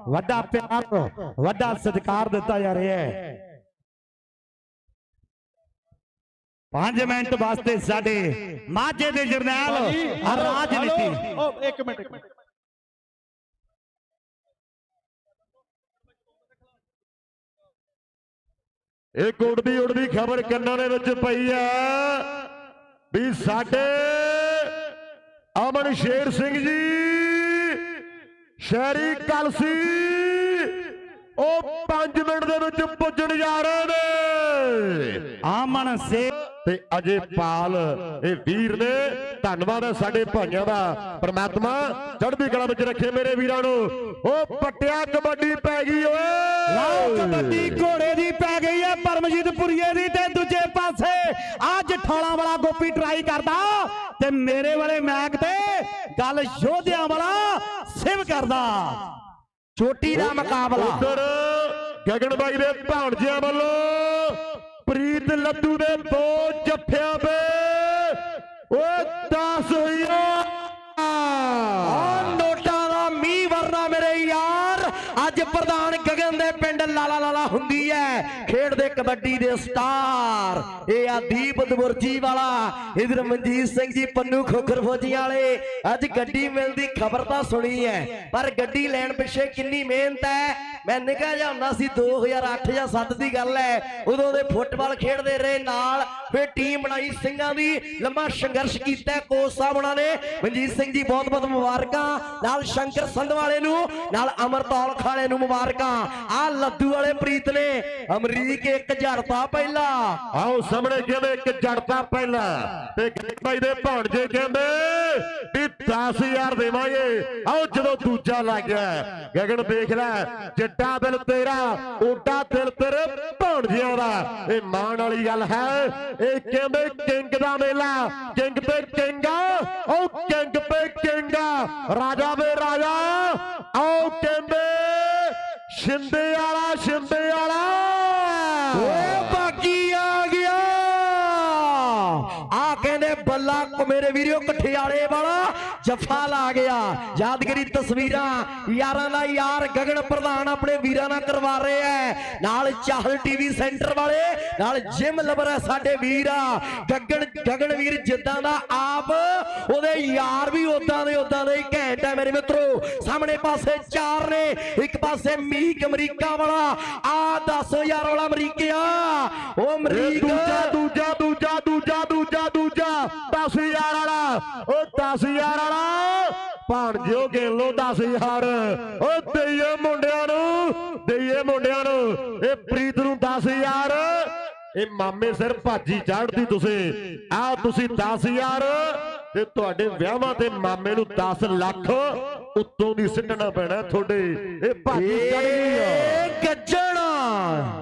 ਵੱਡਾ ਪਿਆਰ ਵੱਡਾ ਸਤਿਕਾਰ ਦਿੱਤਾ ਜਾ ਰਿਹਾ ਹੈ। 5 ਮਿੰਟ ਵਾਸਤੇ ਸਾਡੇ ਮਾਝੇ ਦੇ ਜਰਨੈਲ ਰਾਜਨੀਤੀ। ਹੈਲੋ, ਉਹ ਇੱਕ ਮਿੰਟ ਇੱਕ ਉੜਦੀ ਉੜਦੀ ਖਬਰ ਕੰਨਾਂ ਦੇ ਵਿੱਚ ਪਈ ਹੈ ਵੀ ਸਾਡੇ ਅਮਨ ਸ਼ੇਰ ਸਿੰਘ ਜੀ ਸ਼ਹਿਰੀ ਕਲਸੀ। ਉਹ 5 ਮਿੰਟ ਦੇ ਵਿੱਚ ਪੁੱਜਣ ਜਾ ਰਹੇ ਨੇ। ਆਮਨ ਸੇ ਤੇ ਅਜੇ ਪਾਲ ਇਹ ਵੀਰ ਨੇ। ਧੰਨਵਾਦ ਹੈ ਸਾਡੇ ਭਾਈਆਂ ਦਾ। ਪ੍ਰਮਾਤਮਾ ਚੜ੍ਹਦੀ ਕਲਾ ਵਿੱਚ ਰੱਖੇ ਮੇਰੇ ਵੀਰਾਂ ਨੂੰ। ਉਹ ਪੱਟਿਆ ਕਬੱਡੀ ਪੈ ਗਈ ਲਾਓ ਓਏ ਕਬੱਡੀ ਘੋੜੇ ਦੀ ਪੈ ਗਈ ਹੈ ਪਰਮਜੀਤ ਪੁਰੀਏ ਦੀ ਤੇ ਦੂਜੇ ਪਾਸੇ। ਅੱਜ ਠਾਲਾਂ ਵਾਲਾ ਗੋਪੀ ਟਰਾਈ ਕਰਦਾ ਤੇ ਮੇਰੇ ਵਾਲੇ ਮੈਕ ਤੇ ਗੱਲ ਯੋਧਿਆਂ ਵਾਲਾ ਸਿਵ ਕਰਦਾ। ਚੋਟੀ ਦਾ ਮੁਕਾਬਲਾ। ਉਧਰ ਗਗਨ ਬਾਈ ਦੇ ਭਾਣਜਿਆਂ ਵੱਲੋਂ ਪ੍ਰੀਤ ਲੱਡੂ ਦੇ ਦੋ ਜੱਫਿਆਂ ਤੇ ਓਏ 10 ਹੋਈਆਂ ਆ ਨੋਟਾਂ ਦਾ ਮੀਂਹ ਵਰਨਾ ਮੇਰੇ ਯਾਰ। ਅੱਜ ਪ੍ਰਧਾਨ ਗਗਨ ਦੇ ਪਿੰਡ ਲਾਲਾ ਲਾਲਾ ਹੁੰਦੀ ਹੈ ਖੇਡਦੇ ਕਬੱਡੀ ਦੇ ਸਟਾਰ। ਇਹ ਆ ਦੀਪ ਦਬੁਰਜੀ ਵਾਲਾ। ਇਧਰ ਮਨਜੀਤ ਸਿੰਘ ਜੀ, ਪੰਨੂ ਖੋਖਰ ਫੌਜੀ ਵਾਲੇ। ਅੱਜ ਗੱਡੀ ਮਿਲਦੀ ਖਬਰ ਤਾਂ ਸੁਣੀ ਹੈ ਪਰ ਗੱਡੀ ਲੈਣ ਪਿੱਛੇ ਕਿੰਨੀ ਮਿਹਨਤ ਹੈ ਮੈਂ ਨਿਕਾ ਜਾਂਦਾ ਸੀ 2008 ਜਾਂ 7 ਦੀ ਗੱਲ ਹੈ ਉਦੋਂ ਦੇ ਫੁੱਟਬਾਲ ਖੇਡਦੇ ਰਹੇ ਨਾਲ। ਫਿਰ ਟੀਮ ਬਣਾਈ ਸਿੰਘਾਂ ਦੀ। ਲੰਮਾ ਸੰਘਰਸ਼ ਕੀਤਾ ਕੋਚ ਸਾਹਿਬ ਉਹਨਾਂ ਨੇ। ਮਨਜੀਤ ਸਿੰਘ ਜੀ, ਬਹੁਤ ਬਹੁਤ ਮੁਬਾਰਕਾਂ। ਨਾਲ ਸ਼ੰਕਰ ਸੰਧ ਵਾਲੇ ਨੂੰ। ਨਾਲ ਅਮਰਤੌਲ ਖਾਲੇ ਨੂੰ ਮੁਬਾਰਕਾਂ। ਆ ਲੱਦੂ ਵਾਲੇ ਪ੍ਰੀਤ ਨੇ, ਅਮਰੀਕ ਇੱਕ ਝੜਤਾ ਪਹਿਲਾ। ਆਓ ਸਾਹਮਣੇ ਕਹਿੰਦੇ ਇੱਕ ਜੜਤਾ ਪਹਿਲਾਂ। ਤੇ ਬਾਈ ਦੇ ਭਾਣਜੇ ਕਹਿੰਦੇ, ਵੀ 10000 ਦੇਵਾਂਗੇ। ਆਓ ਜਦੋਂ ਦੂਜਾ ਲੱਗ ਗਿਆ, ਗਗਨ ਦੇਖ ਲੈ ਜਿੱਡਾ ਦਿਲ ਤੇਰਾ ਓਡਾ ਦਿਲ ਤੇਰੇ ਭਾਣਜਿਆਂ ਦਾ। ਇਹ ਮਾਣ ਵਾਲੀ ਗੱਲ ਹੈ, ਇਹ ਕਹਿੰਦੇ ਕਿੰਗ ਦਾ ਮੇਲਾ, ਕਿੰਗ ਤੇ ਕਿੰਗਾ ਉਹ ਕਿੰਗ ਤੇ ਕਿੰਗਾ ਰਾਜਾ ਵੇ ਰਾਜਾ, ਆਓ ਕਹਿੰਦੇ ਸ਼ਿੰਦੇ ਵਾਲਾ ਸ਼ਿੰਦੇ ਵਾਲਾ। ਕਹਿੰਦੇ ਮੇਰੇ ਵੀਰੋ ਕਠਿਆਲੇ ਵਾਲਾ, ਜੱਫਾ ਲਾ ਗਿਆ। ਯਾਦਗਰੀ ਤਸਵੀਰਾਂ, ਯਾਰਾਂ ਦਾ ਯਾਰ ਗਗਨ ਪ੍ਰਧਾਨ ਆਪਣੇ ਵੀਰਾਂ ਨਾਲ ਕਰਵਾ ਰਹੇ ਐ। ਨਾਲ ਚਾਹਲ ਟੀਵੀ ਸੈਂਟਰ ਵਾਲੇ, ਨਾਲ ਜਿਮ ਲਵਰ ਹੈ ਸਾਡੇ ਵੀਰ ਆ। ਗਗਨ ਗਗਨ ਵੀਰ ਜਿੱਦਾਂ ਦਾ ਆਪ, ਉਹਦੇ ਯਾਰ ਵੀ ਉਦਾਂ ਦੇ ਉਦਾਂ ਦੇ ਹੀ ਘੈਂਟ ਹੈ ਮੇਰੇ ਮਿੱਤਰੋ। ਸਾਹਮਣੇ ਪਾਸੇ ਚਾਰ ਨੇ, ਇੱਕ ਪਾਸੇ ਮੀਕ ਅਮਰੀਕਾ ਵਾਲਾ। ਆ 10000 ਵਾਲਾ ਅਮਰੀਕਿਆ। ਉਹ ਇਹ ਅਮਰੀਕ ਦੂਜਾ ਦੂਜਾ ਦੂਜਾ 10000 ਵਾਲਾ। ਉਹ 10000 ਵਾਲਾ ਭਾਣਜਿਓ ਗੇਲ 10000 ਉਹ ਦਈਏ ਮੁੰਡਿਆਂ ਨੂੰ, ਦਈਏ ਮੁੰਡਿਆਂ ਨੂੰ। ਇਹ ਪ੍ਰੀਤ ਨੂੰ 10000 ਇਹ ਮਾਮੇ ਸਿਰ ਭਾਜੀ ਚਾੜਦੀ ਤੁਸੀਂ। ਆ ਤੁਸੀਂ 10000 ਤੇ ਤੁਹਾਡੇ ਵਿਆਹਾਂ ਤੇ ਮਾਮੇ ਨੂੰ 10 ਲੱਖ। ਉੱਤੋਂ ਦੀ ਸਿੱਟਣਾ ਪੈਣਾ ਤੁਹਾਡੇ। ਇਹ ਭਾਜੀ ਚੜ ਗਈ ਆ।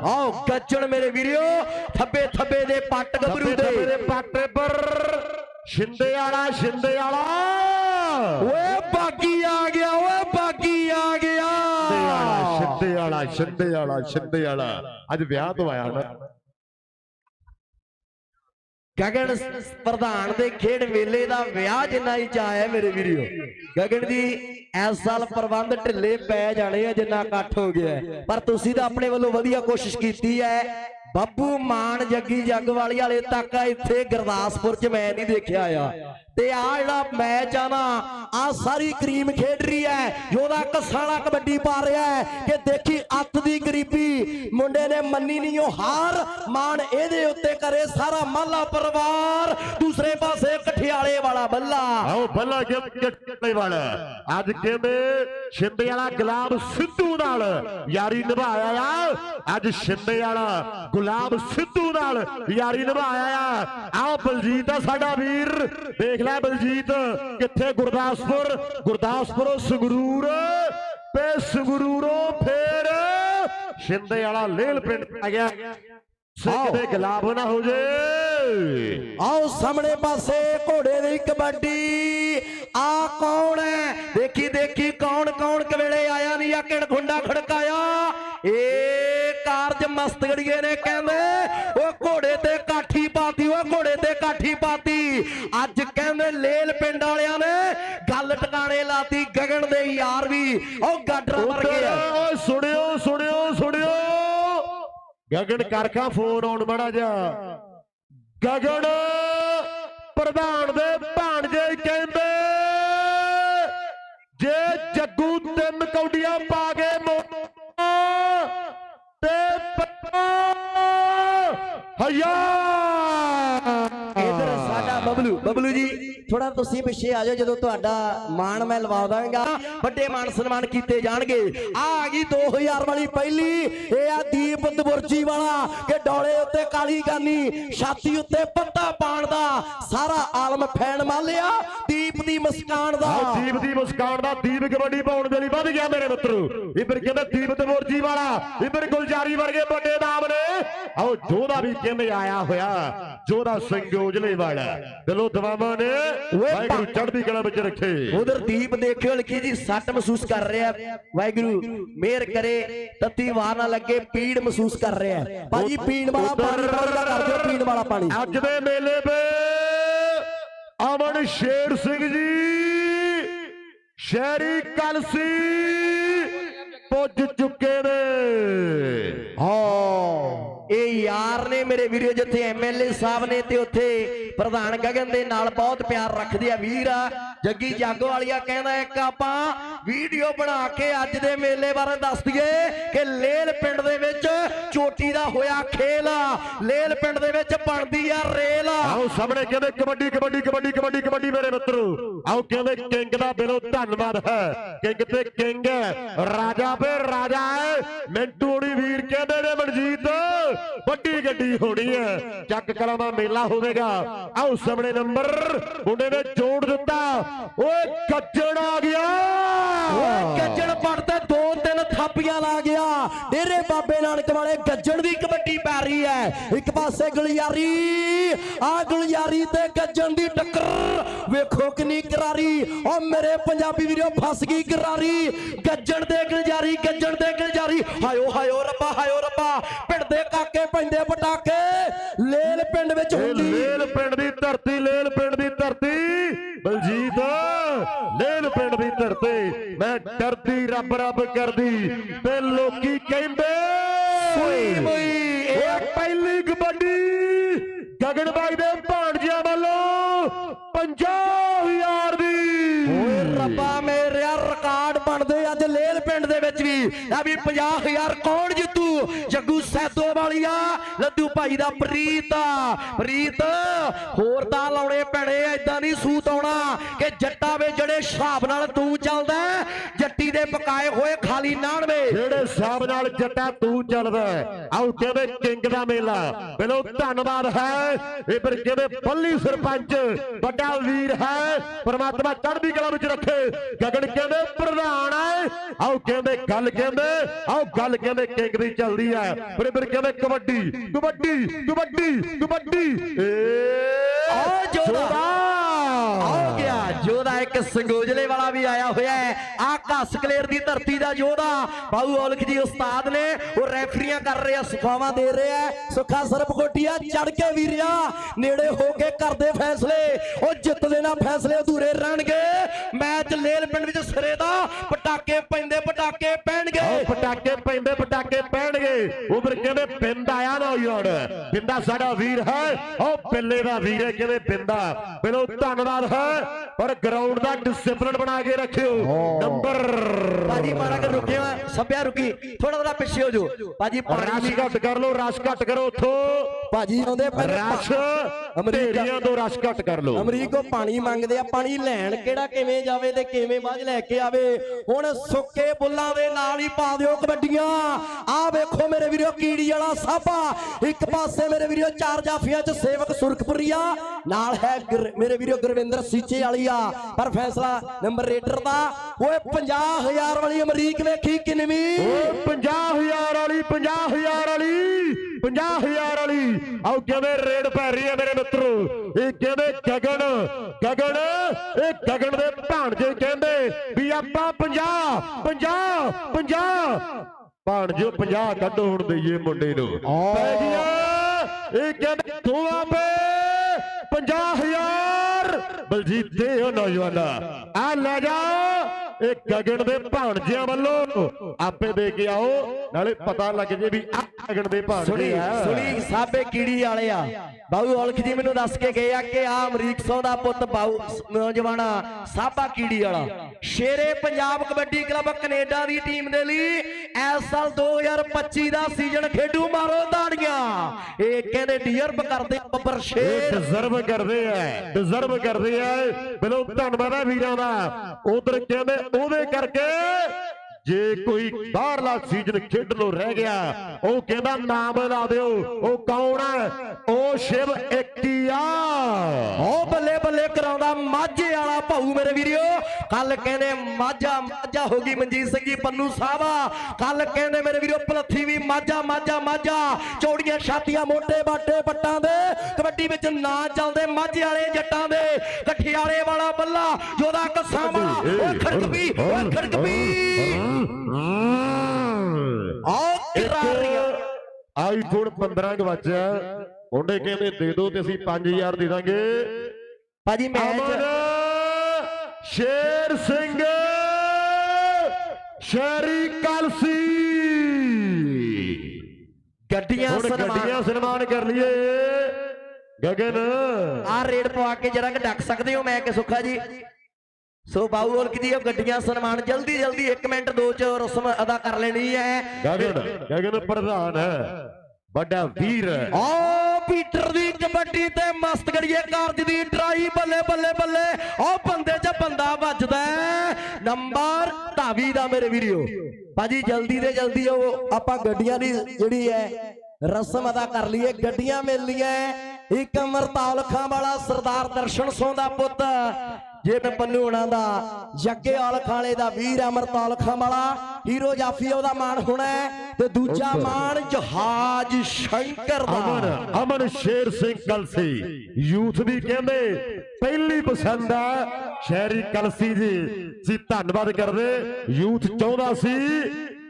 ਆਓ ਗੱਜਣ ਮੇਰੇ ਵੀਰਿਓ ਥੱਬੇ ਥੱਬੇ ਦੇ ਪੱਟ ਗੱਭਰੂ ਦੇ। ਦੇ ਪਾਟੇ ਪਰ ਸ਼ਿੰਦੇ ਵਾਲਾ ਸ਼ਿੰਦੇ ਵਾਲਾ। ਓਏ ਬਾਗੀ ਆ ਗਿਆ ਓਏ ਬਾਗੀ ਆ ਗਿਆ। ਸ਼ਿੰਦੇ ਵਾਲਾ ਸ਼ਿੰਦੇ ਵਾਲਾ ਸ਼ਿੰਦੇ ਵਾਲਾ ਅੱਜ ਵਿਆਹ ਤੋਂ ਆਇਆ ਨਾ ਗਗਨ ਪ੍ਰਧਾਨ ਦੇ ਖੇਡ ਮੇਲੇ ਦਾ ਵਿਆਹ ਜਿੰਨਾ ਹੀ ਚਾਹ ਹੈ ਮੇਰੇ ਵੀਰਿਓ। ਗਗਨ ਜੀ, ਇਸ ਸਾਲ ਪ੍ਰਬੰਧ ਢਿੱਲੇ ਪੈ ਜਾਣੇ ਆ ਜਿੰਨਾ ਇਕੱਠ ਹੋ ਗਿਆ। ਪਰ ਤੁਸੀਂ ਤਾਂ ਆਪਣੇ ਵੱਲੋਂ ਵਧੀਆ ਕੋਸ਼ਿਸ਼ ਕੀਤੀ ਹੈ। ਬੱਬੂ ਮਾਨ ਜੱਗੀ ਜੱਗ ਵਾਲੀ ਵਾਲੇ ਤੱਕ ਇੱਥੇ ਗੁਰਦਾਸਪੁਰ 'ਚ ਮੈਂ ਨਹੀਂ ਦੇਖਿਆ ਆ। ਤੇ ਆ ਜਿਹੜਾ ਮੈਚ ਆ ਨਾ, ਆ ਸਾਰੀ ਕਰੀਮ ਖੇਡ ਰਹੀ ਹੈ ਯੋਦਾ ਕਸਾਲਾ ਕਬੱਡੀ ਪਾ ਰਿਹਾ ਹੈ ਕਿ ਦੇਖੀ ਅੱਤ ਦੀ ਗਰੀਬੀ। ਮੁੰਡੇ ਨੇ ਮੰਨੀ ਨਹੀਂ ਉਹ ਹਾਰ। ਮਾਨ ਇਹਦੇ ਉੱਤੇ ਕਰੇ ਸਾਰਾ ਮਹੱਲਾ ਪਰਿਵਾਰ। ਦੂਸਰੇ ਪਾਸੇ ਕਠਿਆਲੇ ਵਾਲਾ ਬੱਲਾ। ਆਓ ਬੱਲਾ ਕਿੱਟੇ ਵਾਲਾ। ਅੱਜ ਕਹਿੰਦੇ ਸ਼ਿੰਦੇ ਵਾਲਾ ਗੁਲਾਬ ਸਿੱਧੂ ਨਾਲ ਯਾਰੀ ਨਿਭਾਇਆ ਆ? ਅੱਜ ਸ਼ਿੰਦੇ ਵਾਲਾ ਗੁਲਾਬ ਸਿੱਧੂ ਨਾਲ ਯਾਰੀ ਨਿਭਾਇਆ ਆ। ਆਓ ਬਲਜੀਤ ਆ ਸਾਡਾ ਵੀਰ। ਦੇਖ ਲੈ ਬਲਜੀਤ, ਕਿੱਥੇ ਗੁਰਦਾਸਪੁਰ? ਗੁਰਦਾਸਪੁਰੋਂ ਸੰਗਰੂਰ, ਤੇ ਸੰਗਰੂਰੋਂ ਫੇਰ ਸ਼ਿੰਦੇ ਵਾਲਾ ਲੇਲ ਪਿੰਡ ਆ ਗਿਆ। ਸਿੱਖ ਦੇ ਗੁਲਾਬ ਨਾ ਹੋ ਜੇ। ਆਓ ਸਾਹਮਣੇ ਪਾਸੇ ਘੋੜੇ ਦੀ ਕਬੱਡੀ। ਆ ਕੌਣ ਹੈ? ਦੇਖੀ ਦੇਖੀ ਕੌਣ ਕੌਣ ਕਵੇਲੇ ਆਇਆ ਨਹੀਂ ਆ ਕਿਹੜ ਖੁੰਡਾ ਖੜਕਾਇਆ? ਏ ਕਾਰਜ ਮਸਤਗੜੀਏ ਨੇ ਕਹਿੰਦੇ। ਉਹ ਘੋੜੇ ਤੇ ਕਾਠੀ ਪਾਤੀ ਉਹ ਘੋੜੇ ਤੇ ਕਾਠੀ ਪਾਤੀ। ਅੱਜ ਕਹਿੰਦੇ ਲੇਲ ਪਿੰਡ ਵਾਲਿਆਂ ਨੇ ਗੱਲ ਟਿਕਾਣੇ ਲਾਤੀ ਗਗਨ ਦੇ ਯਾਰ ਵੀ। ਉਹ ਗਾਡਰਾ ਵਰਗੇ ਆ। ਓਏ ਸੁਣਿਓ ਸੁਣਿਓ ਸੁਣਿਓ। ਗਗਨ ਕਰਖਾ ਫੋਨ ਆਉਣ ਬੜਾ ਜਾ ਗਗਨ ਪ੍ਰਧਾਨ ਦੇ ਭਾਣਜੇ ਕਹਿੰਦੇ, ਜੇ ਜੱਗੂ ਤਿੰਨ ਕੌਡੀਆਂ ਪਾ ਕੇ ਤੇ ਹਯਾ। ਇਧਰ ਸਾਡਾ ਬਬਲੂ ਬਬਲੂ ਜੀ। ਥੋੜਾ ਤੁਸੀਂ ਪਿੱਛੇ ਆ ਜਾਓ, ਜਦੋਂ ਤੁਹਾਡਾ ਮਾਣ ਮੈਂ ਲਵਾ ਦਾਂਗਾ। ਵੱਡੇ ਮਾਨ ਸਨਮਾਨ ਕੀਤੇ ਜਾਣਗੇ। ਆ ਆ ਗਈ 2000 ਵਾਲੀ ਪਹਿਲੀ। ਇਹ ਆ ਦੀਪ ਦਬੁਰਜੀ ਵਾਲਾ ਕਿ ਡੋਲੇ ਉੱਤੇ ਕਾਲੀ ਗਾਨੀ, ਛਾਤੀ ਉੱਤੇ ਪੱਤਾ ਪਾਣ ਦਾ। ਸਾਰਾ ਆਲਮ ਫੈਨ ਮਾਲਿਆ, ਦੀਪ ਦੀ ਮੁਸਕਾਨ ਦਾ। ਦੀਪ ਦੀ ਮੁਸਕਾਨ ਦਾ ਦੀਪ ਕਬੱਡੀ ਪਾਉਣ ਦੇ ਲਈ ਵੱਧ ਗਿਆ ਮੇਰੇ ਮਿੱਤਰੋ ਇਧਰ ਕਹਿੰਦਾ ਦੀਪ ਤੇ ਵਾਲਾ, ਇਧਰ ਗੁਲਜਾਰੀ ਵਰਗੇ ਵੱਡੇ ਨਾਮ ਨੇ। ਆਓ ਜੋਧਾ ਵੀ ਕਹਿੰਦੇ ਆਇਆ ਹੋਇਆ, ਜੋਧਾ ਸਿੰਘ ਉਜਲੇ ਵਾਲਾ। ਦਿਲੋਂ ਦਵਾਵਾਂ ਨੇ। ਵਾਹਿਗੁਰੂ ਚੜ੍ਹਦੀ ਕਲਾ ਵਿੱਚ ਰੱਖੇ। ਉਧਰ ਦੀਪ ਦੇਖਿਓ ਲਕੀ ਜੀ ਸੱਟ ਮਹਿਸੂਸ ਕਰ ਰਿਹਾ ਵਾਹਿਗੁਰੂ ਮਿਹਰ ਕਰੇ ਤੱਤੀ ਵਾਰ ਨਾ ਲੱਗੇ ਪੀੜ ਮਹਿਸੂਸ ਕਰ ਰਿਹਾ ਭਾਜੀ ਪੀਣ ਵਾਲਾ ਪਾਣੀ ਵਰਗਾ ਕਰ ਦਿਓ ਪੀਣ ਵਾਲਾ ਪਾਣੀ। ਅੱਜ ਦੇ ਮੇਲੇ 'ਤੇ ਅਮਨ ਸ਼ੇਰ ਸਿੰਘ ਜੀ ਸ਼ਹਿਰੀ ਕਲਸੀ ਪੁੱਜ ਚੁੱਕੇ ਨੇ। ਹਾਂ। ਇਹ ਯਾਰ ਨੇ ਮੇਰੇ ਵੀਰੋ, ਜਿੱਥੇ ਐਮਐਲਏ ਸਾਹਿਬ ਨੇ ਤੇ ਉੱਥੇ ਪ੍ਰਧਾਨ ਗਗਨ ਦੇ ਨਾਲ ਬਹੁਤ ਪਿਆਰ ਰੱਖਦੇ ਆ ਵੀਰ। ਆ ਜੱਗੀ ਜਾਗੋ ਵਾਲੀਆ ਕਹਿੰਦਾ, ਇੱਕ ਆਪਾਂ ਵੀਡੀਓ ਬਣਾ ਕੇ ਅੱਜ ਦੇ ਮੇਲੇ ਬਾਰੇ ਦੱਸ ਦਈਏ ਕਿ ਲੇਲ ਪਿੰਡ ਦੇ ਵਿੱਚ ਚੋਟੀ ਦਾ ਹੋਇਆ ਖੇਲ। ਲੇਲ ਪਿੰਡ ਦੇ ਵਿੱਚ ਬਣਦੀ ਆ ਰੇਲ। ਆਓ ਸਾਹਮਣੇ ਕਹਿੰਦੇ, ਕਬੱਡੀ ਕਬੱਡੀ ਕਬੱਡੀ ਕਬੱਡੀ ਕਬੱਡੀ ਮੇਰੇ ਮਿੱਤਰੋ। ਆਓ ਕਹਿੰਦੇ, ਕਿੰਗ ਦਾ ਬਿਲੋ ਧੰਨਵਾਦ ਹੈ। ਕਿੰਗ ਤੇ ਕਿੰਗ ਰਾਜਾ ਤੇ ਰਾਜਾ ਹੈ। ਮਿੰਟੂ ਵੀਰ ਕਹਿੰਦੇ ਨੇ, ਮਨਜੀਤ। ਵੱਡੀ ਗੱਡੀ ਹੋਣੀ ਹੈ। ਚੱਕ ਕਲਾਮਾ ਮੇਲਾ ਹੋਵੇਗਾ। ਆਓ ਸਾਹਮਣੇ ਨੰਬਰ ਮੁੰਡੇ ਨੇ ਜੋੜ ਦਿੱਤਾ। ਓਏ ਕੱਜਣ ਆ ਗਿਆ। ਓਏ ਗੱਜਣ ਪੜਦੇ ਦੋ ਤਿੰਨ ਥਾਪੀਆਂ ਲਾ ਗਿਆ ਡੇਰੇ ਬਾਬੇ ਨਾਨਕ ਵਾਲੇ ਗੱਜਣ ਦੀ ਕਬੱਡੀ ਪੈ ਰਹੀ ਹੈ। ਇੱਕ ਪਾਸੇ ਗੁਲਿਆਰੀ ਆ ਗੁਲਿਆਰੀ ਤੇ ਗੱਜਣ ਦੀ ਟੱਕਰ। ਵੇਖੋ ਕਿੰਨੀ ਕਰਾਰੀ। ਓ ਮੇਰੇ ਪੰਜਾਬੀ ਵੀਰੋ ਫਸ ਗਈ ਕਰਾਰੀ। ਗੱਜਣ ਦੇ ਗੁਲਿਆਰੀ ਗੱਜਣ ਦੇ ਗੁਲਿਆਰੀ ਹਾਇਓ ਹਾਇਓ ਰੱਬਾ ਹਾਇਓ ਰੱਬਾ। ਪਿੰਡ ਦੇ ਕਾਕੇ ਪੈਂਦੇ ਪਟਾਕੇ। ਲੇਲ ਪਿੰਡ ਵਿੱਚ ਹੁੰਦੀ। ਲੇਲ ਪਿੰਡ ਦੀ ਧਰਤੀ ਲੇਲ ਪਿੰਡ ਦੀ ਧਰਤੀ। ਬਲਜੀਤ ਲੇਲ ਪਿੰਡ ਦੀ ਧਰਤੀ ਮੈਂ ਡਰਦੀ ਰੱਬ ਰੱਬ ਕਰਦੀ ਤੇ ਲੋਕੀ ਕਹਿੰਦੇ ਸੂਈ ਮੂਈ, ਇਹ ਪਹਿਲੀ ਕਬੱਡੀ ਗਗਨਬਾਈ ਦੇ ਭਾਣਜਿਆਂ ਵੱਲੋਂ 50000 ਦੀ। ਓਏ ਰੱਬਾ ਮੇਰਿਆ ਰਿਕਾਰਡ ਬਣਦੇ ਅੱਜ ਲੇਲ ਪਿੰਡ ਦੇ ਵਿੱਚ ਵੀ। ਆ ਵੀ 50000 ਕੌਣ ਜਿੱਤੂ? ਜੱਗੂ ਸੈਦੋ ਵਾਲੀਆ ਭਾਈ ਦਾ ਪ੍ਰੀਤ ਪ੍ਰੀਤ, ਹੋਰ ਤਾਂ ਲਾਉਣੇ ਪੈਣੇ ਐਦਾਂ ਨਹੀਂ ਸੂਤ ਆਉਣਾ ਕਿ ਜੱਟਾ ਵੇ ਜਿਹੜੇ ਹਿਸਾਬ ਨਾਲ ਤੂੰ ਚੱਲਦਾ ਜੱਟੀ ਦੇ ਪਕਾਏ ਹੋਏ ਖਾਲੀ ਨਾਣਵੇ ਜਿਹੜੇ ਹਿਸਾਬ ਨਾਲ ਜੱਟਾ ਤੂੰ ਚੱਲਦਾ ਹੈ। ਕਹਿੰਦੇ ਕਿੰਗ ਦਾ ਮੇਲਾ ਬਿਲੋ ਧੰਨਵਾਦ ਹੈ, ਇਹ ਫਿਰ ਕਹਿੰਦੇ ਪੱਲੀ ਸਰਪੰਚ ਵੱਡਾ ਵੀਰ ਹੈ, ਪ੍ਰਮਾਤਮਾ ਚੜ੍ਹਦੀ ਕਲਾ ਵਿੱਚ ਰੱਖੇ। ਗਗਨ ਕਹਿੰਦੇ, ਪ੍ਰਧਾਨ ਹੈ। ਆਓ ਕਹਿੰਦੇ, ਗੱਲ ਕਹਿੰਦੇ ਆਓ ਗੱਲ ਕਹਿੰਦੇ, ਕਿੰਗ ਦੀ ਚੱਲਦੀ ਹੈ। ਫਿਰ ਫਿਰ ਕਹਿੰਦੇ, ਕਬੱਡੀ ਕਬੱਡੀ ਕਬੱਡੀ ਕਬੱਡੀ ਏ। ਆਓ ਜੋਧਾ। ਜੋਧਾ। ਆ ਗਿਆ। ਜੋਧਾ ਇੱਕ ਸੰਗੋਜਲੇ ਵਾਲਾ ਵੀ ਆਇਆ ਹੋਇਆ ਹੈ। ਆ ਘਸ ਕਲੇਰ ਦੀ ਧਰਤੀ ਦਾ ਜੋਧਾ। ਬਾਬੂ ਔਲਖ ਜੀ ਉਸਤਾਦ ਨੇ ਉਹ ਰੈਫਰੀਆਂ ਕਰ ਰਹੇ ਆ ਸਫਾਵਾਂ ਦੇ ਰਹੇ ਆ ਸੁੱਖਾ ਸਰਬ ਕੋਟੀਆ ਚੜ ਕੇ ਵੀਰਿਆ ਨੇੜੇ ਹੋ ਕੇ ਕਰਦੇ ਫੈਸਲੇ। ਉਹ ਜਿੱਤਦੇ ਨਾ ਫੈਸਲੇ ਅਧੂਰੇ ਰਹਿਣਗੇ। ਮੈਚ ਲੇਲ ਪਿੰਡ ਵਿੱਚ ਸਿਰੇ ਦਾ। ਪਟਾਕੇ ਪੈਂਦੇ ਪਟਾਕੇ ਪੈਣਗੇ। ਪਟਾਕੇ ਪੈਂਦੇ ਪਟਾਕੇ ਪੈਣਗੇ। ਉਹ ਫਿਰ ਕਹਿੰਦੇ ਪਿੰਡ ਆਇਆ ਨਾ ਯਾਰ? ਪਿੰਡਾ। ਸਾਡਾ ਵੀਰ ਹੈ। ਉਹ ਪਿੱਲੇ ਦਾ ਵੀਰ ਹੈ ਕਹਿੰਦੇ ਪਿੰਡਾ? ਬਿਲੋ ਧੰਨਵਾਦ ਹੈ ਪਰ ਗਰਾਊਂਡ ਦਾ ਡਿਸਪਲਿਨ ਬਣਾ ਕੇ ਰੱਖਿਓ। ਨੰਬਰ ਬਾਜੀ ਮਾਰਾ ਕੇ ਰੁਕਿਆ ਸਭਿਆ ਰੁਕੀ। ਥੋੜਾ ਥੋੜਾ ਪਿੱਛੇ ਹੋ ਜਾਓ। ਬਾਜੀ ਰਸ਼ ਪਾਣੀ ਘੱਟ ਕਰ ਲਓ ਰਸ਼ ਘੱਟ ਕਰੋ ਉਥੋਂ। ਬਾਜੀ ਆਉਂਦੇ ਪਹਿਲੇ ਰਸ਼। ਅਮਰੀਕਾ ਤੋਂ ਰਸ਼ ਘੱਟ ਕਰ ਲਓ। ਅਮਰੀਕੋ ਪਾਣੀ ਮੰਗਦੇ ਆ ਪਾਣੀ ਲੈਣ ਕਿਹੜਾ ਕਿਵੇਂ ਜਾਵੇ ਤੇ ਕਿਵੇਂ ਬਾਝ ਲੈ ਕੇ ਆਵੇ। ਹੁਣ ਸੁੱਕੇ ਬੁੱਲਾਂ ਦੇ ਨਾਲ ਹੀ ਪਾ ਦਿਓ ਕਬੱਡੀਆਂ। ਆ ਵੇਖੋ ਮੇਰੇ ਵੀਰੋ ਕੀੜੀ ਵਾਲਾ ਸਾਬਾ। ਇੱਕ ਪਾਸੇ ਮੇਰੇ ਵੀਰੋ ਚਾਰ ਜਾਫੀਆਂ ਚ ਸੇਵਕ ਸੁਰਖਪੁਰੀਆ, ਨਾਲ ਹੈ ਮੇਰੇ ਵੀਰੋ ਗੁਰਵਿੰਦਰ ਸੀਚੇ ਵਾਲੀਆ। ਪਰ ਫੈਸਲਾ ਨੰਬਰ ਰੇਡਰ ਦਾ। ਓਏ 50000 ਵਾਲੀ ਅਮਰੀਕ ਵੇਖੀ ਕਿੰਨਵੀਂ? ਓਏ 50000 ਵਾਲੀ 50000 ਵਾਲੀ 50000 ਵਾਲੀ। ਆਓ, ਕਿਵੇਂ ਰੇਡ ਪੈ ਰਹੀ ਹੈ ਮੇਰੇ ਮਿੱਤਰੋ? ਇਹ ਕਿਵੇਂ ਗਗਨ? ਗਗਨ, ਇਹ ਗਗਨ ਦੇ ਭਾਣਜੇ ਕਹਿੰਦੇ ਵੀ ਆਪਾਂ 50 50 50 ਭਾਣਜੋ 50 ਕੱਢੋ ਹੁਣ ਦਈਏ ਮੁੰਡੇ ਨੂੰ। ਪੈ ਗਿਆ। ਇਹ ਕਹਿੰਦੇ ਦੋਵਾਂ ਪੇ। 50000 ਬਲਜੀਤ ਦੇ ਨੌਜਵਾਨਾ। ਆ ਲੈ ਜਾ। ਇਹ ਗਗਨ ਦੇ ਭਾਣਜਿਆਂ ਵੱਲੋਂ ਆਪੇ ਦੇ ਕੇ ਆਓ ਨਾਲੇ ਪਤਾ ਲੱਗ ਜੇ ਵੀ ਆ ਗਗਨ ਦੇ ਭਾਣਜੇ ਆ। ਸੁਣੀ ਸਾਬੇ ਕੀੜੀ ਵਾਲੇ ਆ। ਬਾਊ ਔਲਖ ਜੀ ਮੈਨੂੰ ਦੱਸ ਕੇ ਗਏ ਆ ਕਿ ਆ ਅਮਰੀਕ ਸੌ ਦਾ ਪੁੱਤ ਬਾਊ ਨੌਜਵਾਨਾ ਸਾਬਾ ਕੀੜੀ ਵਾਲਾ। ਸ਼ੇਰੇ ਪੰਜਾਬ ਕਬੱਡੀ ਕਲੱਬ ਕੈਨੇਡਾ ਦੀ ਟੀਮ ਦੇ ਲਈ ਇਸ ਸਾਲ 2025 ਦਾ ਸੀਜ਼ਨ ਖੇਡੂ ਮਾਰੋ ਇਹ ਕਹਿੰਦੇ ਡਿਜ਼ਰਵ ਕਰਦੇ ਬੱਬਰ ਸ਼ੇਰ। ਡਿਜ਼ਰਵ ਕਰਦੇ ਆ ਡਿਜ਼ਰਵ ਕਰਦੇ ਆ। ਬਿਲੋ ਧੰਨਵਾਦ ਆ ਵੀਰਾਂ ਦਾ। ਉਧਰ ਕਹਿੰਦੇ ਉਹਦੇ ਕਰਕੇ ਜੇ ਕੋਈ ਬਾਹਰਲਾ ਸੀਜ਼ਨ ਖੇਡ ਲੋ ਰਹਿ ਗਿਆ ਉਹ ਕਹਿੰਦਾ ਨਾਮ ਲਾ ਦਿਓ। ਉਹ ਕੌਣ ਹੈ? ਉਹ ਸ਼ਿਵ ਇੱਕੀਆ। ਓ ਬੱਲੇ ਬੱਲੇ ਕਰਾਉਂਦਾ ਮਾਝੇ ਵਾਲਾ ਭਾਊ ਮੇਰੇ ਵੀਰਿਓ। ਕੱਲ ਕਹਿੰਦੇ ਮਾਝਾ ਮਾਝਾ ਹੋ ਗਈ ਮਨਜੀਤ ਸਿੰਘ ਜੀ ਪੰਨੂ ਸਾਹਿਬਾ। ਕੱਲ ਕਹਿੰਦੇ ਮੇਰੇ ਵੀਰਿਓ ਪਲੱਥੀ ਵੀ ਮਾਝਾ ਮਾਝਾ ਮਾਝਾ। ਚੌੜੀਆਂ ਛਾਤੀਆਂ ਮੋਟੇ ਬਾਟੇ ਪੱਟਾਂ ਦੇ। ਕਬੱਡੀ ਵਿੱਚ ਨਾਂ ਚੱਲਦੇ ਮਾਝੇ ਵਾਲੇ ਜੱਟਾਂ ਦੇ। ਕਠਿਆਲੇ ਵਾਲਾ ਬੱਲਾ ਜੋਦਾ ਕਸਾਵਾ। ਓ ਖੜਕ ਵੀ ਓ ਆਈਫੋਨ 15 ਗਵਾਚਿਆ ਮੁੰਡੇ ਕਹਿੰਦੇ ਦੇ ਦਿਓ ਤੇ ਅਸੀਂ 5000 ਦੇ ਦਾਂਗੇ। ਭਾਜੀ ਮੈਚ ਸ਼ੇਰ ਸਿੰਘ ਸ਼ਹਿਰੀ ਕਲਸੀ। ਗੱਡੀਆਂ ਸਨਮਾਨ ਗੱਡੀਆਂ ਸਨਮਾਨ ਕਰ ਲਈਏ। ਗਗਨ। ਆ ਰੇਡ ਪਵਾ ਕੇ ਜਰਾ ਕਿ ਡੱਕ ਸਕਦੇ ਹੋ ਮੈਂ ਕਿ ਸੁੱਖਾ ਜੀ? ਸੋ ਬਾਊ ਔਰ ਦੀ ਉਹ ਗੱਡੀਆਂ ਸਨਮਾਨ ਜਲਦੀ ਜਲਦੀ 1 ਮਿੰਟ 2 ਚ ਰਸਮ ਅਦਾ ਕਰ ਲੈਣੀ ਹੈ। ਗਗਨ ਗਗਨ ਪ੍ਰਧਾਨ ਹੈ ਵੱਡਾ ਵੀਰ ਓ ਪੀਟਰ ਦੀ ਕਬੱਡੀ ਤੇ ਮਸਤ ਗੜੀਏ ਕਾਰਜ ਦੀ ਟਰਾਈ ਬੱਲੇ ਬੱਲੇ ਬੱਲੇ। ਓ ਬੰਦੇ 'ਚ ਬੰਦਾ ਵੱਜਦਾ। ਨੰਬਰ ਧਾਵੀ ਦਾ ਮੇਰੇ ਵੀਡੀਓ ਭਾਜੀ ਜਲਦੀ ਤੇ ਜਲਦੀ ਉਹ ਆਪਾਂ ਗੱਡੀਆਂ ਦੀ ਜਿਹੜੀ ਹੈ ਰਸਮ ਅਦਾ ਕਰ ਲਈਏ। ਗੱਡੀਆਂ ਮਿਲ ਲੀਆਂ ਇੱਕ ਅਮਰਤਾਲ ਖਾਂ ਵਾਲਾ ਸਰਦਾਰ ਦਰਸ਼ਨ ਸੋਂ ਦਾ ਪੁੱਤ। ਜੇ ਮੈਂ ਪੰਨੂ ਹੋਣਾ ਦਾ ਜੱਗੇ ਔਲ ਖਾਲੇ ਦਾ ਵੀਰ ਅਮਰਤਾਲ ਵਾਲਾ ਹੀਰੋ ਜਾਫੀ ਉਹਦਾ ਮਾਣ ਹੋਣਾ ਹੈ ਤੇ ਦੂਜਾ ਮਾਣ ਜਹਾਜ ਸ਼ੰਕਰ ਦਾ। ਅਮਨ ਅਮਨ ਸ਼ੇਰ ਸਿੰਘ ਕਲਸੀ ਯੂਥ ਦੀ ਕਹਿੰਦੇ ਪਹਿਲੀ ਪਸੰਦ ਆ ਸ਼ਹਿਰੀ ਕਲਸੀ ਜੀ। ਸੀ ਧੰਨਵਾਦ ਕਰਦੇ ਯੂਥ ਚਾਹੁੰਦਾ ਸੀ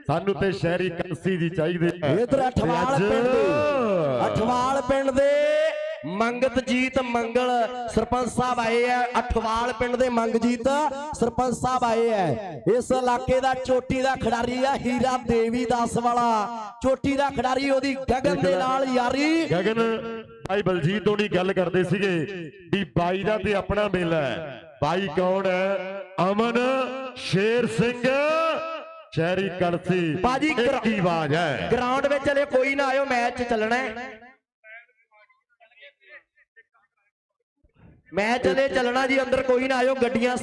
ਸਾਨੂੰ ਤੇ ਸ਼ਹਿਰੀ ਕਲਸੀ ਜੀ ਚਾਹੀਦੇ ਆ। ਇਧਰ ਅਠਵਾਲ ਪਿੰਡ ਦੇ ਅਠਵਾਲ ਪਿੰਡ ਦੇ ਮੰਗਤਜੀਤ ਮੰਗਲ। ਸਰਪੰਚ ਸਾਹਿਬ ਆਏ ਆ ਅਠਵਾਲ ਪਿੰਡ ਦੇ ਮੰਗਜੀਤ ਸਰਪੰਚ ਸਾਹਿਬ ਆਏ ਆ। ਇਸ ਇਲਾਕੇ ਦਾ ਚੋਟੀ ਦਾ ਖਿਡਾਰੀ ਆ ਹੀਰਾ ਦੇਵੀ ਦਾਸ ਵਾਲਾ। ਚੋਟੀ ਦਾ ਖਿਡਾਰੀ ਉਹਦੀ ਗਗਨ ਦੇ ਨਾਲ ਯਾਰੀ। ਗਗਨ ਭਾਈ ਬਲਜੀਤ ਹੋਣੀ ਗੱਲ ਕਰਦੇ ਸੀਗੇ ਵੀ ਬਾਈ ਦਾ ਤੇ ਆਪਣਾ ਮੇਲਾ ਹੈ। ਬਾਈ ਕੌਣ ਹੈ? ਅਮਨ ਸ਼ੇਰ ਸਿੰਘ ਸ਼ਹਿਰੀ ਕਲਸੀ ਬਾਜੀ ਹੀ ਆਵਾਜ਼ ਹੈ। ਗਰਾਊਂਡ ਵਿੱਚ ਹਲੇ ਕੋਈ ਨਾ ਆਇਓ ਮੈਚ ਚੱਲਣਾ ਹੈ। ਮੈਂ ਚਲੇ ਚੱਲਣਾ ਜੀ ਅੰਦਰ ਕੋਈ ਨਾ ਆਇਓ ਗੱਡੀਆਂ